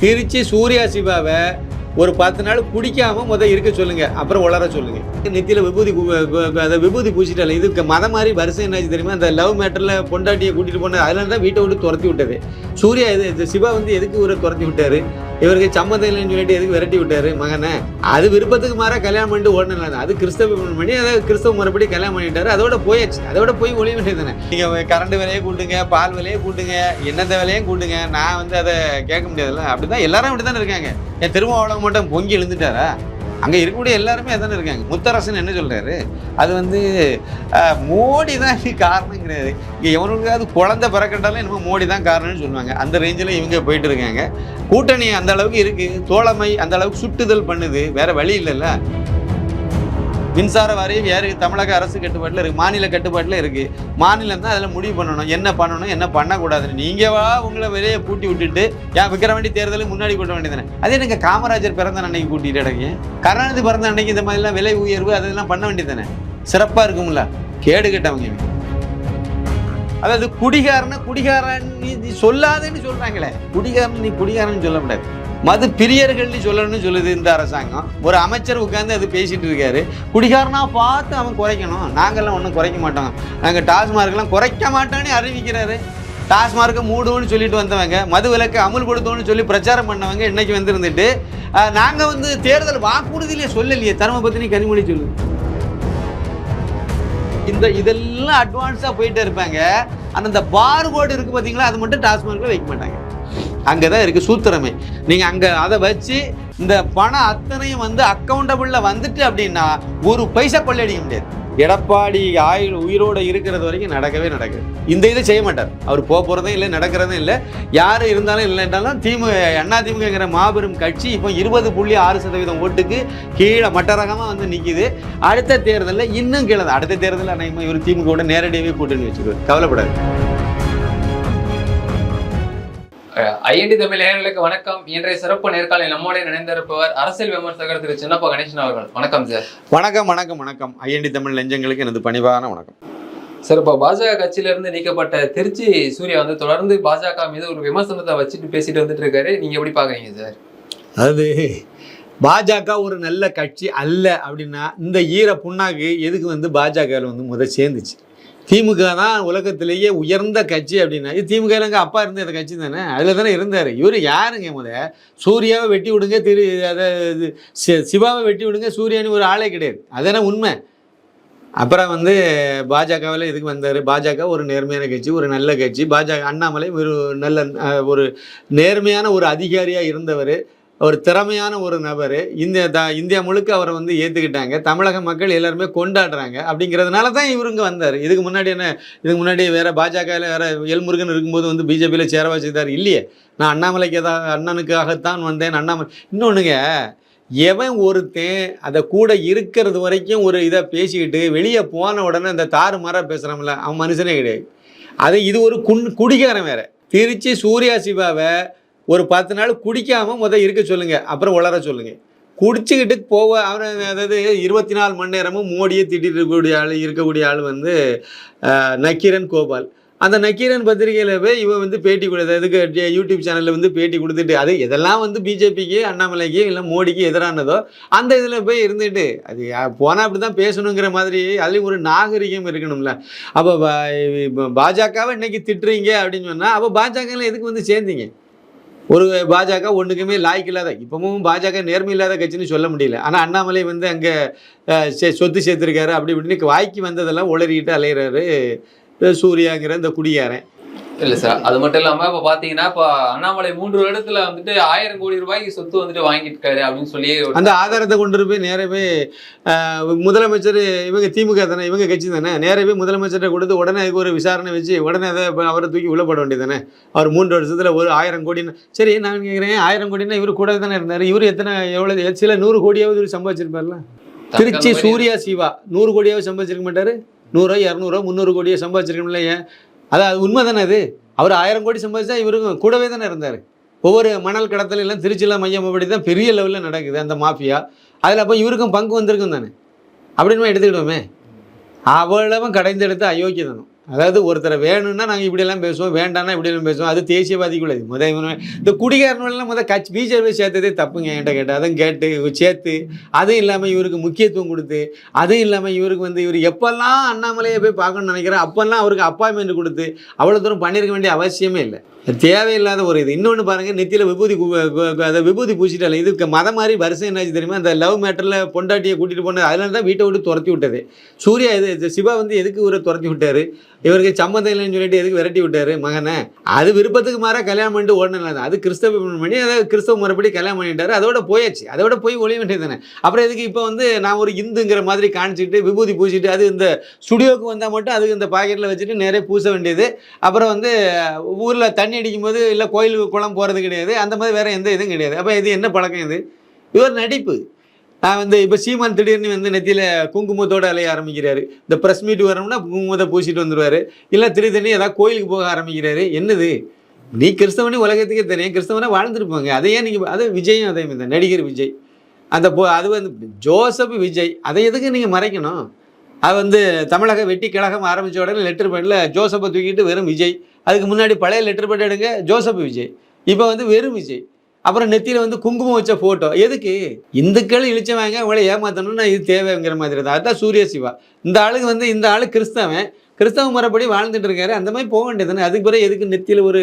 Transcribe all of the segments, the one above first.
திருச்சி சூர்யா சிவாவை ஒரு பத்து நாள் குடிக்காம முத இருக்க சொல்லுங்க அப்புறம் உளர சொல்லுங்க. நெத்தியில விபூதி அதை விபூதி பூசிட்டால இதுக்கு மதம் மாதிரி வருஷம் என்னாச்சு தெரியுமா? அந்த லவ் மேட்டர்ல பொண்டாட்டியை கூட்டிட்டு போன அதனால தான் வீட்டை விட்டு துரத்தி விட்டது. சூர்யா இது சிவா வந்து எதுக்கு இவரை துரத்தி விட்டாரு? இவருக்கு சம்மந்தம் இல்லைன்னு சொல்லிட்டு எதுக்கு விரட்டி விட்டாரு மகனை? அது விருப்பத்துக்கு மாற கல்யாணம் பண்ணிட்டு ஓடணும் அது கிறிஸ்தவ பண்ணி அதை கிறிஸ்தவ முறைப்படி கல்யாணம் பண்ணிட்டாரு. அதோட போயாச்சு. அதோட போய் ஒளி வேண்டியதானே நீங்கள் நீங்க கரண்ட் விலையை கூட்டுங்க பால் விலையை கூட்டுங்க என்னத்த விலையும் கூட்டுங்க. நான் வந்து அதை கேட்க முடியாதுல்ல. அப்படிதான் எல்லாரும் அப்படி தானே இருக்காங்க. என் திருமாவளவன் மட்டும் பொங்கி எழுந்துட்டாரா? அங்கே இருக்கக்கூடிய எல்லாருமே அதானே இருக்காங்க. முத்தரசன் என்ன சொல்கிறாரு அது வந்து மோடி தான் இதுக்கு காரணம் கிடையாது. இங்கே எவனுக்காவது குழந்தை பிறக்கட்டாலும் என்னமோ மோடி தான் காரணம்னு சொல்லுவாங்க. அந்த ரேஞ்சில் இவங்க போயிட்டு இருக்காங்க. கூட்டணி அந்த அளவுக்கு இருக்குது தோழமை அந்த அளவுக்கு சுட்டுதல் பண்ணுது. வேறு வழி இல்லைல்ல. மின்சார வாரியம் யாருக்கு தமிழக அரசு கட்டுப்பாட்டில் இருக்குது மாநில கட்டுப்பாட்டில் இருக்குது மாநிலம் தான் அதில் முடிவு பண்ணணும். என்ன பண்ணணும் என்ன பண்ணக்கூடாதுன்னு. நீங்கள் வா உங்களை வெளியே பூட்டி விட்டுட்டு ஏன் விக்கிரவாண்டி தேர்தலுக்கு முன்னாடி கூட்ட வேண்டியதானே அதே நீங்கள் காமராஜர் பிறந்த அன்னைக்கு கூட்டிகிட்டு இடங்க கருணாநிதி பிறந்த அன்னைக்கு இந்த மாதிரிலாம் விலை உயர்வு அதெல்லாம் பண்ண வேண்டியதானே சிறப்பாக இருக்கும்ல? கேடு கெட்டவங்க அதாவது குடிகாரன குடிகாரன் நீ நீ சொல்லாதேன்னு சொல்கிறாங்களே குடிகாரன் நீ குடிகாரன் சொல்ல முடியாது மது பிரியர்கள்னு சொல்லணும்னு சொல்லுது இந்த அரசாங்கம். ஒரு அமைச்சர் உட்காந்து அது பேசிட்டு இருக்காரு. குடிகாரனா பார்த்து அவன் குறைக்கணும். நாங்கெல்லாம் ஒன்றும் குறைக்க மாட்டோம். நாங்கள் டாஸ்மார்க்லாம் குறைக்க மாட்டோம்னு அறிவிக்கிறாரு. டாஸ்மார்க்கை மூடுவோம்னு சொல்லிட்டு வந்தவங்க மது விலக்கு அமுல்படுத்துவோம்னு சொல்லி பிரச்சாரம் பண்ணவங்க இன்னைக்கு வந்திருந்துட்டு நாங்கள் வந்து தேர்தல் வாக்குறுதியிலே சொல்லலையே. தர்ம பத்தினி கனிமொழி சொல்லுது இந்த இதெல்லாம் அட்வான்ஸாக போயிட்டே இருப்பாங்க. ஆனால் இந்த பார் கோடு இருக்குது பார்த்தீங்களா அது மட்டும் டாஸ்மார்க்கில் வைக்க மாட்டாங்க. அங்கே தான் இருக்குது சூத்திரமே. நீங்கள் அங்கே அதை வச்சு இந்த பணம் அத்தனையும் வந்து அக்கௌண்டபிளில் வந்துட்டு அப்படின்னா ஒரு பைசா கொள்ளையடிக்க முடியாது. எடப்பாடி ஆயுள் உயிரோடு இருக்கிறது வரைக்கும் நடக்கவே நடக்குது. இந்த இதை செய்ய மாட்டார். அவர் போக போகிறதும் இல்லை நடக்கிறதும் இல்லை. யார் இருந்தாலும் இல்லைன்றாலும் திமுக அண்ணா திமுகங்கிற மாபெரும் கட்சி இப்போ இருபது புள்ளி ஆறு சதவீதம் ஓட்டுக்கு கீழே மட்டரகமாக வந்து நிற்கிது அடுத்த தேர்தலில் இன்னும் கீழே அடுத்த தேர்தலில் அநேகமாக இவர் திமுகவோட நேரடியாகவே கூட்டணி வச்சுக்குவார். கவலைப்படாது ஐஎன்டி தமிழ் நேயர்களுக்கு வணக்கம். இன்றைய சிறப்பு நேர்காணலில் நம்மோட இணைந்திருப்பவர் அரசியல் விமர்சகர் திரு சின்னப்பா கணேசன் அவர்கள். வணக்கம் சார் வணக்கம் வணக்கம் வணக்கம். ஐஎன்டி தமிழ் நெஞ்சங்களுக்கு எனது பணிவான வணக்கம். சார் இப்போ பாஜக கட்சியிலிருந்து நீக்கப்பட்ட திருச்சி சூர்யா வந்து தொடர்ந்து பாஜக மீது ஒரு விமர்சனத்தை வச்சுட்டு பேசிட்டு வந்துட்டு இருக்காரு. நீங்க எப்படி பாக்குறீங்க சார் அதாவது பாஜக ஒரு நல்ல கட்சி அல்ல அப்படின்னா இந்த ஈர புண்ணாக்கு எதுக்கு வந்து பாஜகவில் வந்து முத சேர்ந்துச்சு? திமுக தான் உலகத்திலேயே உயர்ந்த கட்சி அப்படின்னா இது திமுக எங்கள் அப்பா இருந்த அந்த கட்சி தானே? அதில் தானே இருந்தார். இவர் யாருங்க முத சூர்யாவை வெட்டி விடுங்க திரு அதை இது சி- சிவாவை வெட்டி விடுங்க சூர்யான்னு ஒரு ஆளே கிடையாது. அதானே உண்மை. அப்புறம் வந்து பாஜகவில் இதுக்கு வந்தார்? பாஜக ஒரு நேர்மையான கட்சி ஒரு நல்ல கட்சி. பாஜக அண்ணாமலை ஒரு நல்ல ஒரு நேர்மையான ஒரு அதிகாரியாக இருந்தவர். ஒரு திறமையான ஒரு நபர். இந்த த இந்தியா முழுக்க அவரை வந்து ஏற்றுக்கிட்டாங்க தமிழக மக்கள் எல்லாருமே கொண்டாடுறாங்க அப்படிங்கிறதுனால தான் இவருங்க வந்தார். இதுக்கு முன்னாடி என்ன இதுக்கு முன்னாடி வேறு பாஜகவில் வேறு எல்முருகன் இருக்கும்போது வந்து பிஜேபியில் சேரவா செய்தார். இல்லையே. நான் அண்ணாமலைக்கு தான் அண்ணனுக்காகத்தான் வந்தேன் அண்ணாமலை. இன்னொன்றுங்க எவன் ஒருத்தன் அதை கூட இருக்கிறது வரைக்கும் ஒரு இதை பேசிக்கிட்டு வெளியே போன உடனே இந்த தாறு மாறாக பேசுகிறான்ல அவன் மனுஷனே கிடையாது. அது இது ஒரு குன் குடிகாரன் வேறு. திருச்சி சூர்யா சிவாவை ஒரு பத்து நாள் குடிக்காமல் முதல் இருக்க சொல்லுங்கள் அப்புறம் உளர சொல்லுங்கள் குடிச்சுக்கிட்டு போக அவன் அதாவது இருபத்தி நாலு மணி நேரமும் மோடியை திட்டிட்டு இருக்கக்கூடிய ஆள் இருக்கக்கூடிய ஆள் வந்து நக்கீரன் கோபால். அந்த நக்கீரன் பத்திரிகையில் போய் இவன் வந்து பேட்டி கொடுத்த இதுக்கு யூடியூப் சேனலில் வந்து பேட்டி கொடுத்துட்டு அது இதெல்லாம் வந்து பிஜேபிக்கு அண்ணாமலைக்கு இல்லை மோடிக்கு எதிரானதோ அந்த இதில் போய் இருந்துட்டு அது போனால் அப்படி தான் பேசணுங்கிற மாதிரி அதுலேயும் ஒரு நாகரிகம் இருக்கணும்ல. அப்போ பாஜகவை இன்னைக்கு திட்டுறீங்க அப்படின்னு சொன்னால் அப்போ பாஜகவில் எதுக்கு வந்து சேர்ந்தீங்க? ஒரு பாஜக ஒன்றுக்குமே லாய்க்கு இல்லாத இப்பவும் பாஜக நேர்மை இல்லாத கட்சின்னு சொல்ல முடியல. ஆனால் அண்ணாமலை வந்து அங்கே சொத்து சேர்த்துருக்காரு அப்படி இப்படின்னு வாய்க்கு வந்ததெல்லாம் உளறிக்கிட்டு அலையிறாரு சூர்யாங்கிற இந்த குடியாரன் இல்ல சார் அது மட்டும் இல்லாம இப்ப பாத்தீங்கன்னா இப்ப அண்ணாமலை மூன்று வருடத்துல வந்துட்டு ஆயிரம் கோடி ரூபாய்க்கு சொத்து வந்துட்டு வாங்கிட்டு அப்படின்னு சொல்லி அந்த ஆதாரத்தை கொண்டு போய் நேரவே முதலமைச்சர் இவங்க திமுக தானே இவங்க கட்சி தானே நேரவே முதலமைச்சர்கிட்ட கொடுத்து உடனே அதுக்கு ஒரு விசாரணை வச்சு உடனே அதை அவரை தூக்கி உள்ள போட வேண்டியது தானே அவர் மூன்று வருஷத்தில் ஒரு ஆயிரம் கோடின்னு. சரி நான் கேட்குறேன் ஆயிரம் கோடின்னா இவர் கூட தானே இருந்தார் இவர் எத்தனை எவ்வளோ சில நூறு கோடியாவது இவர் சம்பாதிச்சிருப்பார்ல? திருச்சி சூர்யா சிவா நூறு கோடியாவது சம்பாதிச்சிருக்க மாட்டாரு? நூறோ இரநூறோ முந்நூறு கோடியோ சம்பாதிச்சிருக்கோம்ல ஏன்? அது அது உண்மை தானே அது? அவர் ஆயிரம் கோடி சம்பாதிச்சா இவருக்கும் கூடவே தானே இருந்தார். ஒவ்வொரு மணல் கடத்தல எல்லாம் திருச்சியில் மையம் அப்படி தான் பெரிய லெவலில் நடக்குது அந்த மாஃபியா. அதில் அப்போ இவருக்கும் பங்கு வந்திருக்கும் தானே? அப்படின்னு எடுத்துக்கிடுவோமே. அவ்வளவும் கடைந்தெடுத்து அயோக்கியதனும். அதாவது ஒருத்தரை வேணும்னா நாங்கள் இப்படியெல்லாம் பேசுவோம் வேண்டாம்னா இப்படியெல்லாம் பேசுவோம். அது தேசியவாதிக்குள்ள. இது முத இந்த குடிகாரனெல்லாம் முத கட்சி பிஜேபி சேர்த்ததே தப்புங்க என்கிட்ட கேட்டு. அதுவும் கேட்டு சேர்த்து அதுவும் இல்லாமல் இவருக்கு முக்கியத்துவம் கொடுத்து அதுவும் இல்லாமல் இவருக்கு வந்து இவர் எப்போல்லாம் அண்ணாமலையை போய் பார்க்கணும்னு நினைக்கிறேன் அப்போல்லாம் அவருக்கு அப்பாயின்மெண்ட் கொடுத்து அவ்வளோ தூரம் பண்ணியிருக்க வேண்டிய அவசியமே இல்லை. தேவையில்லாத ஒரு இது. இன்னொன்று பாருங்கள் நெத்தியில் விபூதி அதை விபூதி பூசிட்டால இதுக்கு மதம் மாதிரி வருஷம் என்னாச்சு தெரியுமா? அந்த லவ் மேட்டரில் பொண்டாட்டியை கூட்டிகிட்டு போனது அதனால தான் வீட்டை விட்டு துரத்தி விட்டது. சூர்யா இது சிவா வந்து எதுக்கு இவரை துரத்தி விட்டார்? இவருக்கு சம்மந்தம் இல்லைன்னு சொல்லிட்டு எதுக்கு விரட்டி விட்டார் மகனை? அது விருப்பத்துக்கு மாற கல்யாணம் பண்ணிட்டு ஓடணும் அது கிறிஸ்தவ பண்ணி அதாவது கிறிஸ்தவ முறைப்படி கல்யாணம் பண்ணிட்டாரு. அதோட போயாச்சு. அதோட போய் ஒளிய வேண்டியது தானே. அப்புறம் எதுக்கு இப்போ வந்து நான் ஒரு இந்துங்கிற மாதிரி காணிச்சிட்டு விபூதி பூசிட்டு அது இந்த ஸ்டுடியோக்கு வந்தால் மட்டும் அதுக்கு இந்த பாக்கெட்டில் வச்சுட்டு நிறைய பூச வேண்டியது. அப்புறம் வந்து ஊரில் தண்ணி தண்ணி அடிக்கும்போது இல்லை கோயில் குளம் போகிறது கிடையாது. அந்த மாதிரி வேறு எந்த இதுவும் கிடையாது. அப்போ இது என்ன பழக்கம் இது? இவர் நடிப்பு. நான் வந்து இப்போ சீமான் திடீர்னு வந்து நெத்தியில் குங்குமத்தோடு அலைய ஆரம்பிக்கிறாரு. இந்த ப்ரெஸ் மீட் வரணும்னா குங்குமத்தை பூசிட்டு வந்துடுவார் இல்லை திடீர்னு ஏதாவது கோயிலுக்கு போக ஆரம்பிக்கிறாரு. என்னது? நீ கிறிஸ்தவனே உலகத்துக்கே தெரியும். கிறிஸ்தவனை வாழ்ந்துருப்பாங்க. அதையே நீங்கள் அது விஜயும் அதே மாதிரி நடிகர் விஜய். அந்த போ அது வந்து ஜோசப் விஜய். அதை எதுக்கு நீங்கள் மறைக்கணும்? அது வந்து தமிழக வெட்டி கழகம் ஆரம்பித்த உடனே லெட்டர் பேடில் ஜோசப்பை தூக்கிட்டு வெறும் விஜய். அதுக்கு முன்னாடி பழைய லெட்டர் பேட் எடுங்க. ஜோசப் விஜய். இப்போ வந்து வெறும் விஜய். அப்புறம் நெத்தியில் வந்து குங்குமம் வச்ச ஃபோட்டோ எதுக்கு? இந்துக்கள் இழிச்சவங்க உங்களை ஏமாத்தணும்னா இது தேவைங்கிற மாதிரி தான். அதுதான் சூரிய சிவா. இந்த ஆளுக்கு வந்து இந்த ஆளு கிறிஸ்தவன். கிறிஸ்தவ முறைப்படி வாழ்ந்துட்டு இருக்காரு. அந்த மாதிரி போக வேண்டியது அதுக்கு பிறகு எதுக்கு நெத்தியில் ஒரு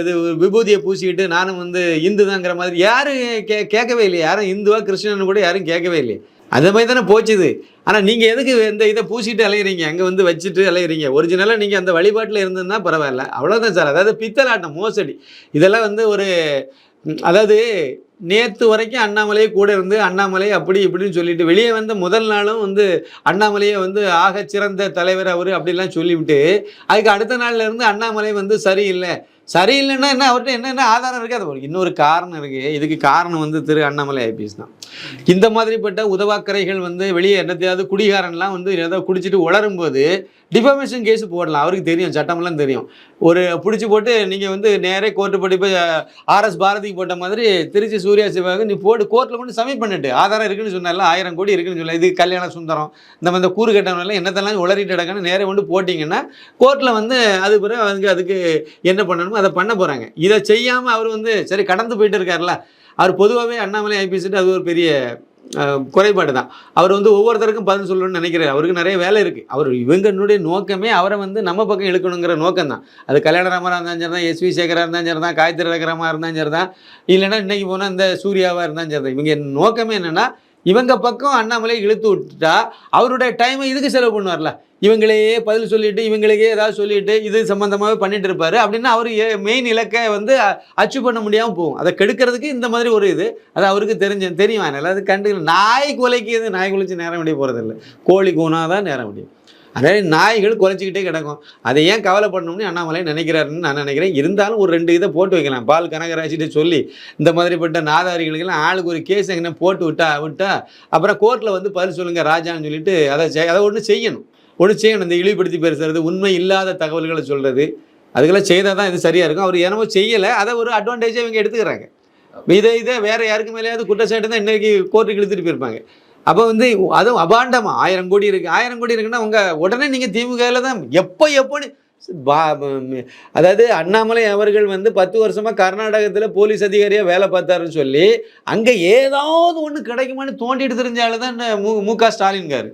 இது விபூதியை பூசிக்கிட்டு நானும் வந்து இந்து தாங்கிற மாதிரி? யாரும் கே கேட்கவே இல்லையே. யாரும் இந்துவா கிறிஸ்டின்னு கூட யாரும் கேட்கவே இல்லையே. அதே மாதிரி தானே போச்சுது. ஆனால் நீங்கள் எதுக்கு இந்த இதை பூசிட்டு அலையிறீங்க? அங்கே வந்து வச்சுட்டு அலையிறீங்க. ஒரிஜினலாக நீங்கள் அந்த வழிபாட்டில் இருந்ததுன்னா பரவாயில்ல. அவ்வளோதான் சார். அதாவது பித்தலாட்டம் மோசடி. இதெல்லாம் வந்து ஒரு அதாவது நேற்று வரைக்கும் அண்ணாமலையே கூட இருந்து அண்ணாமலை அப்படி இப்படின்னு சொல்லிட்டு வெளியே வந்த முதல் நாளும் வந்து அண்ணாமலையை வந்து ஆக சிறந்த தலைவர் அவர் அப்படிலாம் சொல்லிவிட்டு அதுக்கு அடுத்த நாள்ல இருந்து அண்ணாமலை வந்து சரியில்லை. சரியில்லைன்னா என்ன? அவர்கிட்ட என்னென்ன ஆதாரம் இருக்குது அது ஒரு இன்னொரு காரணம் இருக்குது இதுக்கு காரணம் வந்து திரு அண்ணாமலை ஐபிஎஸ் தான். இந்த மாதிரிப்பட்ட உதவாக்கரைகள் வந்து வெளியே என்னத்தையாவது குடிகாரன்லாம் வந்து ஏதாவது குடிச்சிட்டு உளரும்போது டிஃபமேஷன் கேஸ் போடலாம். அவருக்கு தெரியும். சட்டமெல்லாம் தெரியும். ஒரு பிடிச்சி போட்டு நீங்கள் வந்து நேரே கோர்ட்டு போட்டு போய் ஆர்எஸ் பாரதிக்கு போட்ட மாதிரி திருச்சி சூர்யா சிவாவுக்கு நீ போட்டு கோர்ட்டில் கொண்டு சப்மிட் பண்ணிட்டு ஆதாரம் இருக்குன்னு சொன்னால ஆயிரம் கோடி இருக்குன்னு சொல்ல இது கல்யாண சுந்தரம் இந்த மாதிரி இந்த கூறு கட்டவனெல்லாம் என்னத்தெல்லாம் உளறிட்டு இடங்கன்னு நேரே கொண்டு போட்டிங்கன்னா கோர்ட்டில் வந்து அது பிறகு அதுக்கு அதுக்கு என்ன பண்ணணுமோ அதை பண்ண போகிறாங்க இதை செய்யாமல் அவர் வந்து சரி கடந்து போயிட்டு இருக்கார்ல அவர் பொதுவாகவே அண்ணாமலை ஐபிஎஸ்ட்டு அது ஒரு பெரிய குறைபாடு தான். அவர் வந்து ஒவ்வொருத்தருக்கும் பதில் சொல்லணும்னு நினைக்கிறார். அவருக்கு நிறைய வேலை இருக்குது அவர் இவங்களுடைய நோக்கமே அவரை வந்து நம்ம பக்கம் இழுக்கணுங்கிற நோக்கம் தான். அது கல்யாணராமராக இருந்தாலும் சரி தான் எஸ்வி சேகராக இருந்தாலும் சரி தான் காயத்ரி ரகரமாக இருந்தாலும் சரி தான் இல்லைன்னா இன்றைக்கி போனால் இந்த சூர்யாவாக இருந்தாலும் சரி தான் இவங்க நோக்கமே என்னென்னா இவங்க பக்கம் அண்ணாமலை இழுத்து விட்டுட்டா அவருடைய டைமை இதுக்கு செலவு பண்ணுவார்ல. இவங்களையே பதில் சொல்லிட்டு இவங்களுக்கே ஏதாவது சொல்லிட்டு இது சம்மந்தமாகவே பண்ணிட்டு இருப்பாரு அப்படின்னா அவர் மெயின் இலக்கை வந்து அச்சீவ் பண்ண முடியாமல் போகும். அதை கெடுக்கிறதுக்கு இந்த மாதிரி ஒரு இது அது அவருக்கு தெரிஞ்ச தெரியும். அதனால் அது கண்டு நாய் கொலைக்கு எது நாய் குலைச்சி நேரம் முடிய போகிறதில்ல கோழி கூனா தான் நேரம் முடியும் அதே நாய்கள் குறைஞ்சிக்கிட்டே கிடக்கும். அதை ஏன் கவலைப்படணும்னு அண்ணாமலை நினைக்கிறாருன்னு நான் நினைக்கிறேன். இருந்தாலும் ஒரு ரெண்டு இதை போட்டு வைக்கலாம். பால் கனகராசிட்டு சொல்லி இந்த மாதிரிப்பட்ட நாதாரிகளுக்கெல்லாம் ஆளுக்கு ஒரு கேஸ் எங்கன்னா போட்டு விட்டா விட்டா அப்புறம் கோர்ட்டில் வந்து பதில் சொல்லுங்கள் ராஜான்னு சொல்லிட்டு அதை செய்- அதை ஒன்று செய்யணும். ஒன்று செய்யணும் இந்த இழிவுபடுத்தி பேசுறது உண்மை இல்லாத தகவல்களை சொல்கிறது அதுக்கெல்லாம் செய்தால் தான் இது சரியாக இருக்கும். அவர் என்னமோ செய்யலை. அதை ஒரு அட்வான்டேஜாக இவங்க எடுத்துக்கிறாங்க. இதை இதை வேறு யாருக்கு மேலேயாவது குற்றச்சாட்டு தான் இன்னைக்கு கோர்ட்டுக்கு இழுத்துட்டு போயிருப்பாங்க. அப்போ வந்து அதுவும் அபாண்டமாக ஆயிரம் கோடி இருக்குது ஆயிரம் கோடி இருக்குன்னா உங்கள் உடனே நீங்கள் திமுகவில் தான் எப்போ எப்போன்னு பா- அதாவது அண்ணாமலை அவர்கள் வந்து பத்து வருஷமாக கர்நாடகத்தில் போலீஸ் அதிகாரியாக வேலை பார்த்தாருன்னு சொல்லி அங்கே ஏதாவது ஒன்று கிடைக்குமான்னு தோண்டிட்டு தெரிஞ்சாலும் தான் மு மு க ஸ்டாலின்காரு.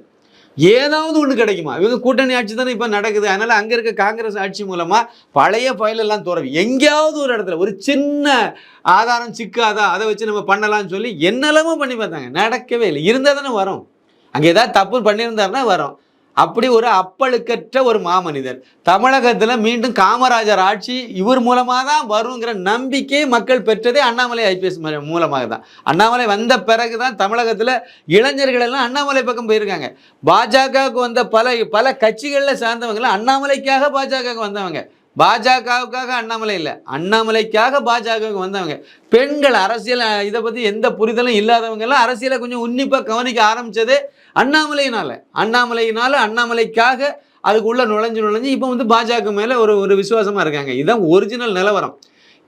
ஏதாவது ஒன்று கிடைக்குமா? இவங்க கூட்டணி ஆட்சி தானே இப்போ நடக்குது. அதனால் அங்கே இருக்க காங்கிரஸ் ஆட்சி மூலமாக பழைய ஃபைலெல்லாம் துறவி. எங்கேயாவது ஒரு இடத்துல ஒரு சின்ன ஆதாரம் சிக்காதா அதை வச்சு நம்ம பண்ணலாம்னு சொல்லி என்னெல்லாமோ பண்ணி பார்த்தாங்க. நடக்கவே இல்லை. இருந்தால் தானே வரும். அங்கே ஏதாவது தப்பு பண்ணியிருந்தாருன்னா வரும். அப்படி ஒரு அப்பழுக்கற்ற ஒரு மாமனிதர். தமிழகத்தில் மீண்டும் காமராஜர் ஆட்சி இவர் மூலமாக தான் வருங்கிற நம்பிக்கை மக்கள் பெற்றதே அண்ணாமலை ஐபிஎஸ் மூலமாக தான் அண்ணாமலை வந்த பிறகு தான் தமிழகத்தில் இளைஞர்கள் எல்லாம் அண்ணாமலை பக்கம் போயிருக்காங்க. பாஜகவுக்கு வந்த பல பல கட்சிகளில் சார்ந்தவங்களாம் அண்ணாமலைக்காக பாஜகவுக்கு வந்தவங்க. பாஜகவுக்காக அண்ணாமலை இல்லை. அண்ணாமலைக்காக பாஜகவுக்கு வந்தவங்க. பெண்கள் அரசியல் இதை பற்றி எந்த புரிதலும் இல்லாதவங்க எல்லாம் அரசியலை கொஞ்சம் உன்னிப்பாக கவனிக்க ஆரம்பிச்சது அண்ணாமலையினால. அண்ணாமலையினால அண்ணாமலைக்காக அதுக்குள்ளே நுழைஞ்சு நுழைஞ்சு இப்போ வந்து பாஜக மேலே ஒரு ஒரு விசுவாசமாக இருக்காங்க. இதுதான் ஒரிஜினல் நிலவரம்.